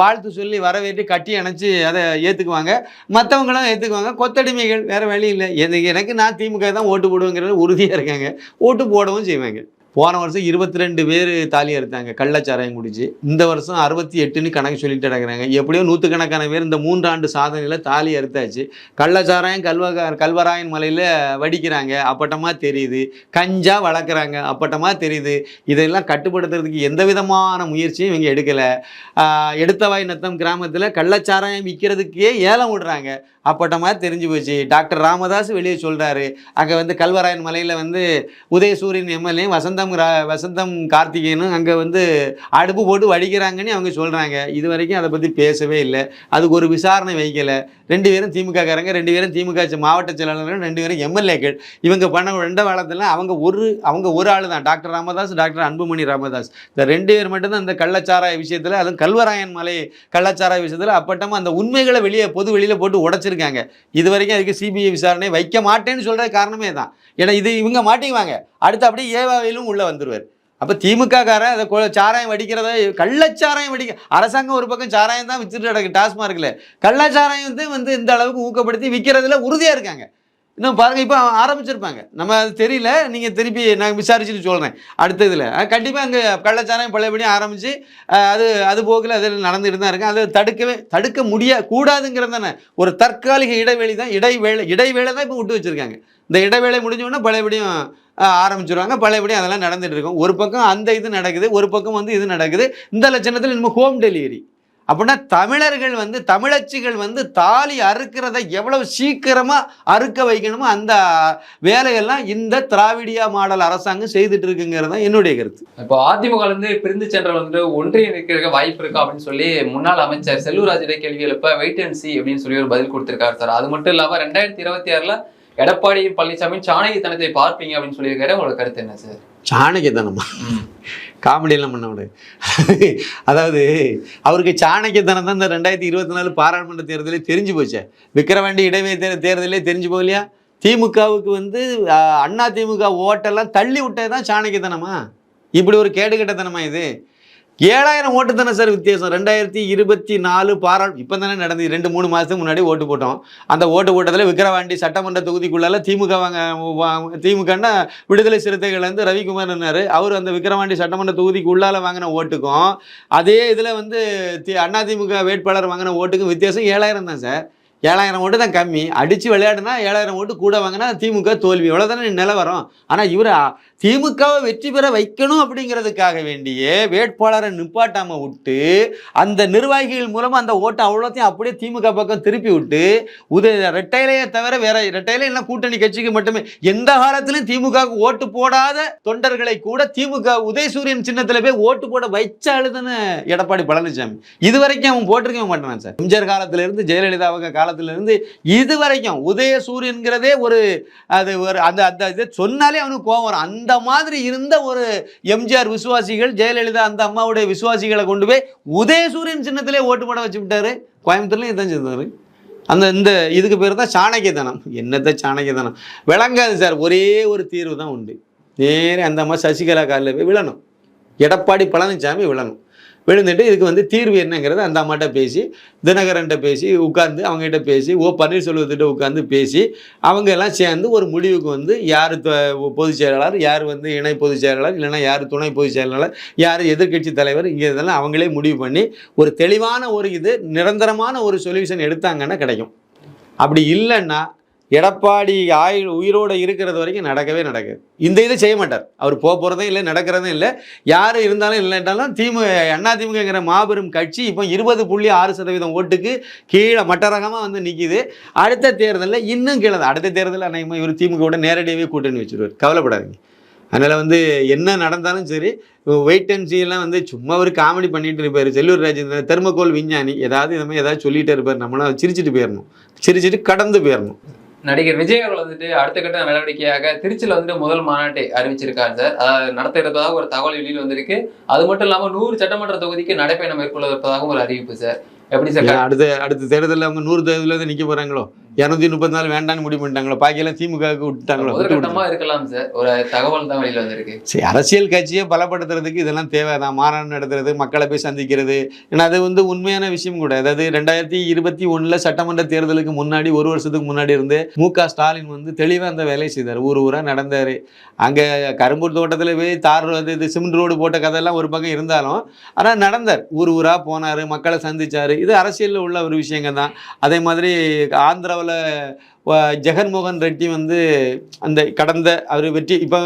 வாழ்த்து சொல்லி வரவேற்று கட்டி அணைச்சி அதை ஏற்றுக்குவாங்க மற்றவங்களும் ஏற்றுக்குவாங்க கொத்தடிமைகள் வேறு வழி இல்லை. எனக்கு நான் திமுக தான் ஓட்டு போடுவேங்கிறது உறுதியாக இருக்காங்க. ஓட்டு போடவும் செய்வாங்க. போன வருஷம் இருபத்தி ரெண்டு பேர் தாலி அறுத்தாங்க கள்ளச்சாராயம் குடிச்சு. இந்த வருஷம் அறுபத்தி எட்டுன்னு கணக்கு சொல்லிட்டு கிடக்குறாங்க. எப்படியோ நூற்றுக்கணக்கான பேர் இந்த மூன்றாண்டு சாதனையில் தாலி அறுத்தாச்சு கள்ளச்சாராயம் கல்வ கல்வராயன் மலையில் வடிக்கிறாங்க. அப்பட்டமாக தெரியுது. கஞ்சா வளர்க்குறாங்க. அப்பட்டமாக தெரியுது. இதெல்லாம் கட்டுப்படுத்துறதுக்கு எந்த விதமான முயற்சியும் இவங்க எடுக்கலை. எடுத்தவாய் நத்தம் கிராமத்தில் கள்ளச்சாராயம் விற்கிறதுக்கே ஏலம் விடுறாங்க. அப்பட்டமாக தெரிஞ்சு போச்சு. டாக்டர் ராமதாஸ் வெளியே சொல்கிறாரு அங்கே வந்து கல்வராயன் மலையில் வந்து உதயசூரியன் எம்எல்ஏ வசந்த வசந்தம் வசந்தம் கார்த்திகேயனும் அங்கே வந்து அடுப்பு போட்டு வடிக்கிறாங்கன்னு அவங்க சொல்கிறாங்க இது வரைக்கும் அதை பற்றி பேசவே இல்லை. அதுக்கு ஒரு விசாரணை வைக்கலை. ரெண்டு பேரும் திமுககாரங்க ரெண்டு பேரும் திமுக மாவட்ட செயலாளர்கள் ரெண்டு பேரும் எம்எல்ஏக்கள். இவங்க பண்ண ரெண்டு வளத்தில் அவங்க ஒரு அவங்க ஒரு ஆள் தான் டாக்டர் ராமதாஸ் டாக்டர் அன்புமணி ராமதாஸ். இந்த ரெண்டு பேர் மட்டும்தான் இந்த கள்ளச்சாராய விஷயத்தில் அதுவும் கல்வராயன் மலை கள்ளச்சாராய விஷயத்தில் அப்பட்டமாக அந்த உண்மைகளை வெளியே பொது வெளியில் போட்டு உடைச்சிருக்காங்க. இது வரைக்கும் அதுக்கு சிபிஐ விசாரணை வைக்க மாட்டேன்னு சொல்கிற காரணமே தான். ஏன்னா இது இவங்க மாட்டிக்குவாங்க. அடுத்து அப்படியே ஏவாவிலும் உள்ளே வந்துடுவார் அப்போ திமுக காரன் அதை கொ- சாராயம் வடிக்கிறத கள்ளச்சாராயம் வடிக்க அரசாங்கம் ஒரு பக்கம் சாராயம் தான் வித்துட்டு கிடக்கு டாஸ்மார்க்கில் கள்ளச்சாராயம் வந்து வந்து இந்த அளவுக்கு ஊக்கப்படுத்தி விற்கிறதுல உறுதியாக இருக்காங்க. இன்னும் பாருங்க இப்போ ஆரம்பிச்சிருப்பாங்க. நம்ம அது தெரியல நீங்கள் திருப்பி நாங்கள் விசாரிச்சுட்டு சொல்கிறேன் அடுத்த இதில். கண்டிப்பாக அங்கே கள்ளச்சாரம் பழையபடியும் ஆரம்பித்து அது அது போக்கில் அதில் நடந்துகிட்டு தான் இருக்கு. அதை தடுக்கவே தடுக்க முடிய கூடாதுங்கிறது தானே. ஒரு தற்காலிக இடைவெளி தான் இடைவேளை இடைவேளை தான் இப்போ விட்டு வச்சுருக்காங்க. இந்த இடைவேளை முடிஞ்சோடனே பழையபடியும் ஆரம்பிச்சிருவாங்க. பழையபடியும் அதெல்லாம் நடந்துட்டு இருக்கும். ஒரு பக்கம் அந்த இது நடக்குது ஒரு பக்கம் வந்து இது நடக்குது. இந்த லட்சணத்தில் நம்ம ஹோம் டெலிவரி அப்படின்னா தமிழர்கள் வந்து தமிழச்சிகள் வந்து தாலி அறுக்கிறத எவ்வளவு சீக்கிரமாக அறுக்க வைக்கணுமோ அந்த வேலையெல்லாம் இந்த திராவிடியா மாடல் அரசாங்கம் செய்துட்டு இருக்குங்கிறது தான் என்னுடைய கருத்து. இப்போ அதிமுக இருந்து பிரிந்து சென்றவர்கள் வந்துட்டு ஒன்றிய நிற்கிறதுக்கு வாய்ப்பு இருக்கா அப்படின்னு சொல்லி முன்னாள் அமைச்சர் செல்லூராஜிட கேள்வி எழுப்ப வெயிட் அண்ட் சி அப்படின்னு சொல்லி ஒரு பதில் கொடுத்திருக்காரு சார். அது மட்டும் இல்லாம ரெண்டாயிரத்தி இருபத்தி ஆறுல எடப்பாடி பழனிசாமி சாணகித்தனத்தை பார்ப்பீங்க அப்படின்னு சொல்லியிருக்காரு. உங்களோட கருத்து என்ன சார்? சாணக்கியத்தனமா? காமெடியெல்லாம் பண்ண முடியாது. அதாவது அவருக்கு சாணக்கியத்தனம் தான் இந்த ரெண்டாயிரத்தி இருபத்தி நாலு பாராளுமன்ற தேர்தலே தெரிஞ்சு போச்சே. விக்கிரவாண்டி இடைவே தே தேர்தலே தெரிஞ்சு போகலையா? திமுகவுக்கு வந்து அண்ணா திமுக ஓட்டெல்லாம் தள்ளி விட்டது தான் சாணக்கியத்தனமா? இப்படி ஒரு கேடுகட்டத்தனமா இது? ஏழாயிரம் ஓட்டு தானே சார் வித்தியாசம். ரெண்டாயிரத்தி இருபத்தி நாலு பாராள் இப்போ தானே நடந்தது. ரெண்டு மூணு மாதத்துக்கு முன்னாடி ஓட்டு போட்டோம். அந்த ஓட்டு போட்டதில் விக்கிரவாண்டி சட்டமன்ற தொகுதிக்குள்ளால திமுக வாங்க திமுகன்னா விடுதலை சிறுத்தைகள் வந்து ரவிக்குமார் அவர் அந்த விக்கிரவாண்டி சட்டமன்ற தொகுதிக்கு உள்ளால வாங்கின ஓட்டுக்கும் அதே இதில் வந்து தி அதிமுக வேட்பாளர் வாங்கின ஓட்டுக்கும் வித்தியாசம் ஏழாயிரம் தான் சார். ஏழாயிரம் ஓட்டு தான் கம்மி. அடித்து விளையாடுனா ஏழாயிரம் ஓட்டு கூட வாங்கினா திமுக தோல்வி. இவ்வளோதானே நிலவரம். ஆனால் இவர் திமுகவை வெற்றி பெற வைக்கணும் அப்படிங்கிறதுக்காக வேண்டியே வேட்பாளரை நிப்பாட்டாமல் விட்டு அந்த நிர்வாகிகள் மூலமாக அந்த ஓட்டை அவ்வளோத்தையும் அப்படியே திமுக பக்கம் திருப்பி விட்டு உதய ரெட்டையிலையை தவிர வேற ரெட்டையில என்ன கூட்டணி கட்சிக்கு மட்டுமே எந்த காலத்திலும் திமுகவுக்கு ஓட்டு போடாத தொண்டர்களை கூட திமுக உதயசூரியன் சின்னத்தில் போய் ஓட்டு போட வச்சாளுதானே எடப்பாடி பழனிசாமி. இது வரைக்கும் அவன் போட்டிருக்கவே மாட்டான் சார். எம்ஜிஆர் காலத்துல இருந்து ஜெயலலிதா அவங்க காலத்துல இருந்து இது வரைக்கும் உதயசூரியன்கிறதே ஒரு அது ஒரு அந்த அந்த இதை சொன்னாலே அவனுக்கு கோவம் வரும். அந்த மாதிரி இருந்த ஒரு எம்ஜிஆர் விசுவாசிகள் ஜெயலலிதா அந்த அம்மாவுடைய விசுவாசிகளை கொண்டு போய் உதயசூரியன் சின்னத்திலே ஓட்டு போட வச்சு விட்டாரு. கோயம்புத்தூர்லையும் இதான் செஞ்சாரு அந்த இந்த இதுக்கு பேர் தான் சாணக்கியதனம் என்னத்த சாணக்கியதனம் விளங்காது சார். ஒரே ஒரு தீர்வு தான் உண்டு. நேரே அந்த அம்மா சசிகலா காலில் போய் விழணும். எடப்பாடி பழனிசாமி விழணும். விழுந்துட்டு இதுக்கு வந்து தீர்வு என்னங்கிறது அந்த அம்மாட்ட பேசி தினகரன்ட்ட பேசி உட்காந்து அவங்ககிட்ட பேசி ஓ பன்னீர்செல்வத்திட்ட உட்காந்து பேசி அவங்க எல்லாம் சேர்ந்து ஒரு முடிவுக்கு வந்து யார் பொதுச் செயலாளர் யார் வந்து இணை பொதுச் செயலாளர் இல்லைன்னா யார் துணை பொதுச் செயலாளர் யார் எதிர்க்கட்சி தலைவர் இங்கே இதெல்லாம் அவங்களே முடிவு பண்ணி ஒரு தெளிவான ஒரு இது நிரந்தரமான ஒரு சொல்யூஷன் எடுத்தாங்கன்னா கிடைக்கும். அப்படி இல்லைன்னா எடப்பாடி ஆயுள் உயிரோடு இருக்கிறது வரைக்கும் நடக்கவே நடக்காது. இந்த இதை செய்ய மாட்டார். அவர் போக போகிறதும் இல்லை நடக்கிறதும் இல்லை. யார் இருந்தாலும் இல்லைன்றாலும் திமுக அண்ணா திமுகங்கிற மாபெரும் கட்சி இப்போ இருபது புள்ளி ஆறு சதவீதம் ஓட்டுக்கு கீழே மட்டரகமாக வந்து நிற்கிது அடுத்த தேர்தலில் இன்னும் கீழே அடுத்த தேர்தலில் அன்னைக்கு இவர் திமுகவோட நேரடியாகவே கூட்டணி வச்சுருவார். கவலைப்படாதீங்க. அதனால் வந்து என்ன நடந்தாலும் சரி வெயிட் அண்ட் சீலாம் வந்து சும்மா ஒரு காமெடி பண்ணிகிட்டு இருப்பார். செல்லூர் ராஜேந்திரன் தெர்மக்கோல் விஞ்ஞானி. ஏதாவது இந்த மாதிரி ஏதாவது சொல்லிகிட்டே இருப்பார். நம்மளாம் சிரிச்சிட்டு போயிடணும் சிரிச்சுட்டு கடந்து போயிடணும் நடிகர் விஜய் அவர்கள் வந்துட்டு அடுத்த கட்ட நடவடிக்கையாக திருச்சியில் வந்துட்டு முதல் மாநாட்டை அறிவிச்சிருக்காரு சார். அதாவது நடத்த இருப்பதாக ஒரு தகவல் வெளியில் வந்திருக்கு. அது மட்டும் இல்லாமல் நூறு சட்டமன்ற தொகுதிக்கு நடைப்பயணம் மேற்கொள்ள இருப்பதாகவும் ஒரு அறிவிப்பு சார். எப்படி சார் அடுத்த அடுத்த தேர்தலில் அவங்க நூறு தேர்தலில் நிற்க போகிறாங்களோ இரநூத்தி முப்பத்தி நாலு வேண்டாம்னு முடிவு பண்ணிட்டாங்களோ பாக்கியெல்லாம் திமுகவுக்கு விட்டுட்டாங்களோ விட்டு விட்டு. முதற்கட்டமா இருக்கலாம் சார். ஒரு தகவல் தான் வெளியில வந்திருக்கு. சரி அரசியல் கட்சியை பலப்படுத்துறதுக்கு இதெல்லாம் தேவை தான் மாநாடு நடத்துறது மக்களை போய் சந்திக்கிறது. ஏன்னா அது வந்து உண்மையான விஷயம் கூட. அதாவது ரெண்டாயிரத்தி இருபத்தி ஒண்ணுல சட்டமன்ற தேர்தலுக்கு முன்னாடி ஒரு வருஷத்துக்கு முன்னாடி இருந்து மு க ஸ்டாலின் வந்து தெளிவாக அந்த வேலையை செய்தார். ஊர் ஊராக நடந்தார். அங்கே கரும்பூர் தோட்டத்தில் போய் தார் இது சிமெண்ட் ரோடு போட்ட கதையெல்லாம் ஒரு பக்கம் இருந்தாலும் ஆனால் நடந்தார். ஊர் ஊராக போனார் மக்களை சந்திச்சார். இது அரசியலில் உள்ள ஒரு விஷயங்க தான் அதே மாதிரி ஆந்திராவில் ஜெகன்மோகன் ரெட்டி வந்து அந்த கடந்த அவர் வெற்றி இப்போ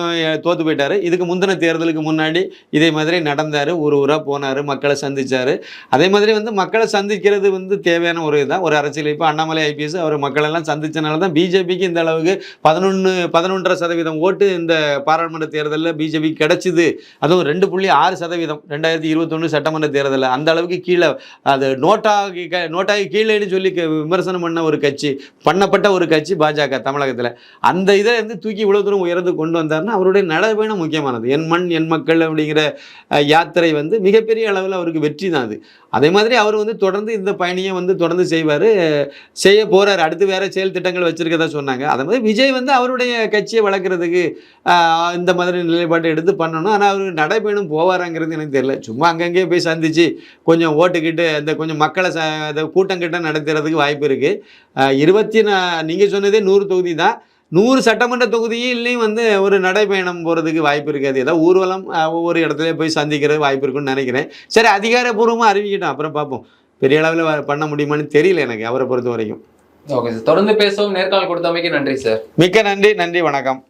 தோற்று போயிட்டார். இதுக்கு முந்தின தேர்தலுக்கு முன்னாடி இதே மாதிரி நடந்தார் ஊர் ஊராக போனார் மக்களை சந்தித்தார் அதே மாதிரி வந்து மக்களை சந்திக்கிறது வந்து தேவையான ஒரு இதுதான். ஒரு அரசியல் இப்போ அண்ணாமலை ஐபிஎஸ் அவர் மக்களெல்லாம் சந்தித்தனால தான் பிஜேபிக்கு இந்த அளவுக்கு பதினொன்று பதினொன்றரை சதவீதம் ஓட்டு இந்த பாராளுமன்ற தேர்தலில் பிஜேபி கிடச்சிது. அதுவும் ரெண்டு புள்ளி ஆறு சதவீதம் ரெண்டாயிரத்தி இருபத்தொன்று சட்டமன்ற தேர்தலில். அந்த அளவுக்கு கீழே அது நோட்டாகி க- நோட்டாகி கீழேன்னு சொல்லி க- விமர்சனம் பண்ண ஒரு கட்சி பண்ணப்பட்ட ஒரு கட்சி பாஜக தமிழகத்தில். அந்த இதை வந்து தூக்கி இவ்வளோ தூரம் உயர்ந்து கொண்டு வந்தாருன்னா அவருடைய நடைபயணம் முக்கியமானது. என் மண் என் மக்கள் அப்படிங்கிற யாத்திரை வந்து மிகப்பெரிய அளவில் அவருக்கு வெற்றி தான் அது. அதே மாதிரி அவர் வந்து தொடர்ந்து இந்த பயணியை வந்து தொடர்ந்து செய்வார் செய்ய போகிறார் அடுத்து வேற செயல் திட்டங்கள் வச்சுருக்கதா சொன்னாங்க. அதே மாதிரி விஜய் வந்து அவருடைய கட்சியை வளர்க்குறதுக்கு ஆஹ், இந்த மாதிரி நிலைப்பாட்டை எடுத்து பண்ணணும். ஆனால் அவருக்கு நடைபயணம் போவாராங்கிறது எனக்கு தெரியல. சும்மா அங்கங்கே போய் சந்திச்சு கொஞ்சம் ஓட்டுக்கிட்டு அந்த கொஞ்சம் மக்களை ச அந்த கூட்டங்கிட்ட நடத்துறதுக்கு வாய்ப்பு இருக்குது இருபத்தி நா நீங்கள் சொன்னதே நூறு தொகுதி தான் நூறு சட்டமன்ற தொகுதியிலையும் வந்து ஒரு நடைபயணம் போகிறதுக்கு வாய்ப்பு இருக்காது. ஏதோ ஊர்வலம் ஒவ்வொரு இடத்துல போய் சந்திக்கிறது வாய்ப்பு இருக்குன்னு நினைக்கிறேன். சரி அதிகாரப்பூர்வமாக அறிவிக்கட்டும். அப்புறம் பார்ப்போம். பெரிய அளவில் பண்ண முடியுமான்னு தெரியல எனக்கு அவரை பொறுத்த வரைக்கும். Okay sir. தொடர்ந்து பேசுவோம். நேர்காணல் கொடுத்தமைக்கு நன்றி சார். மிக்க நன்றி. நன்றி. வணக்கம்.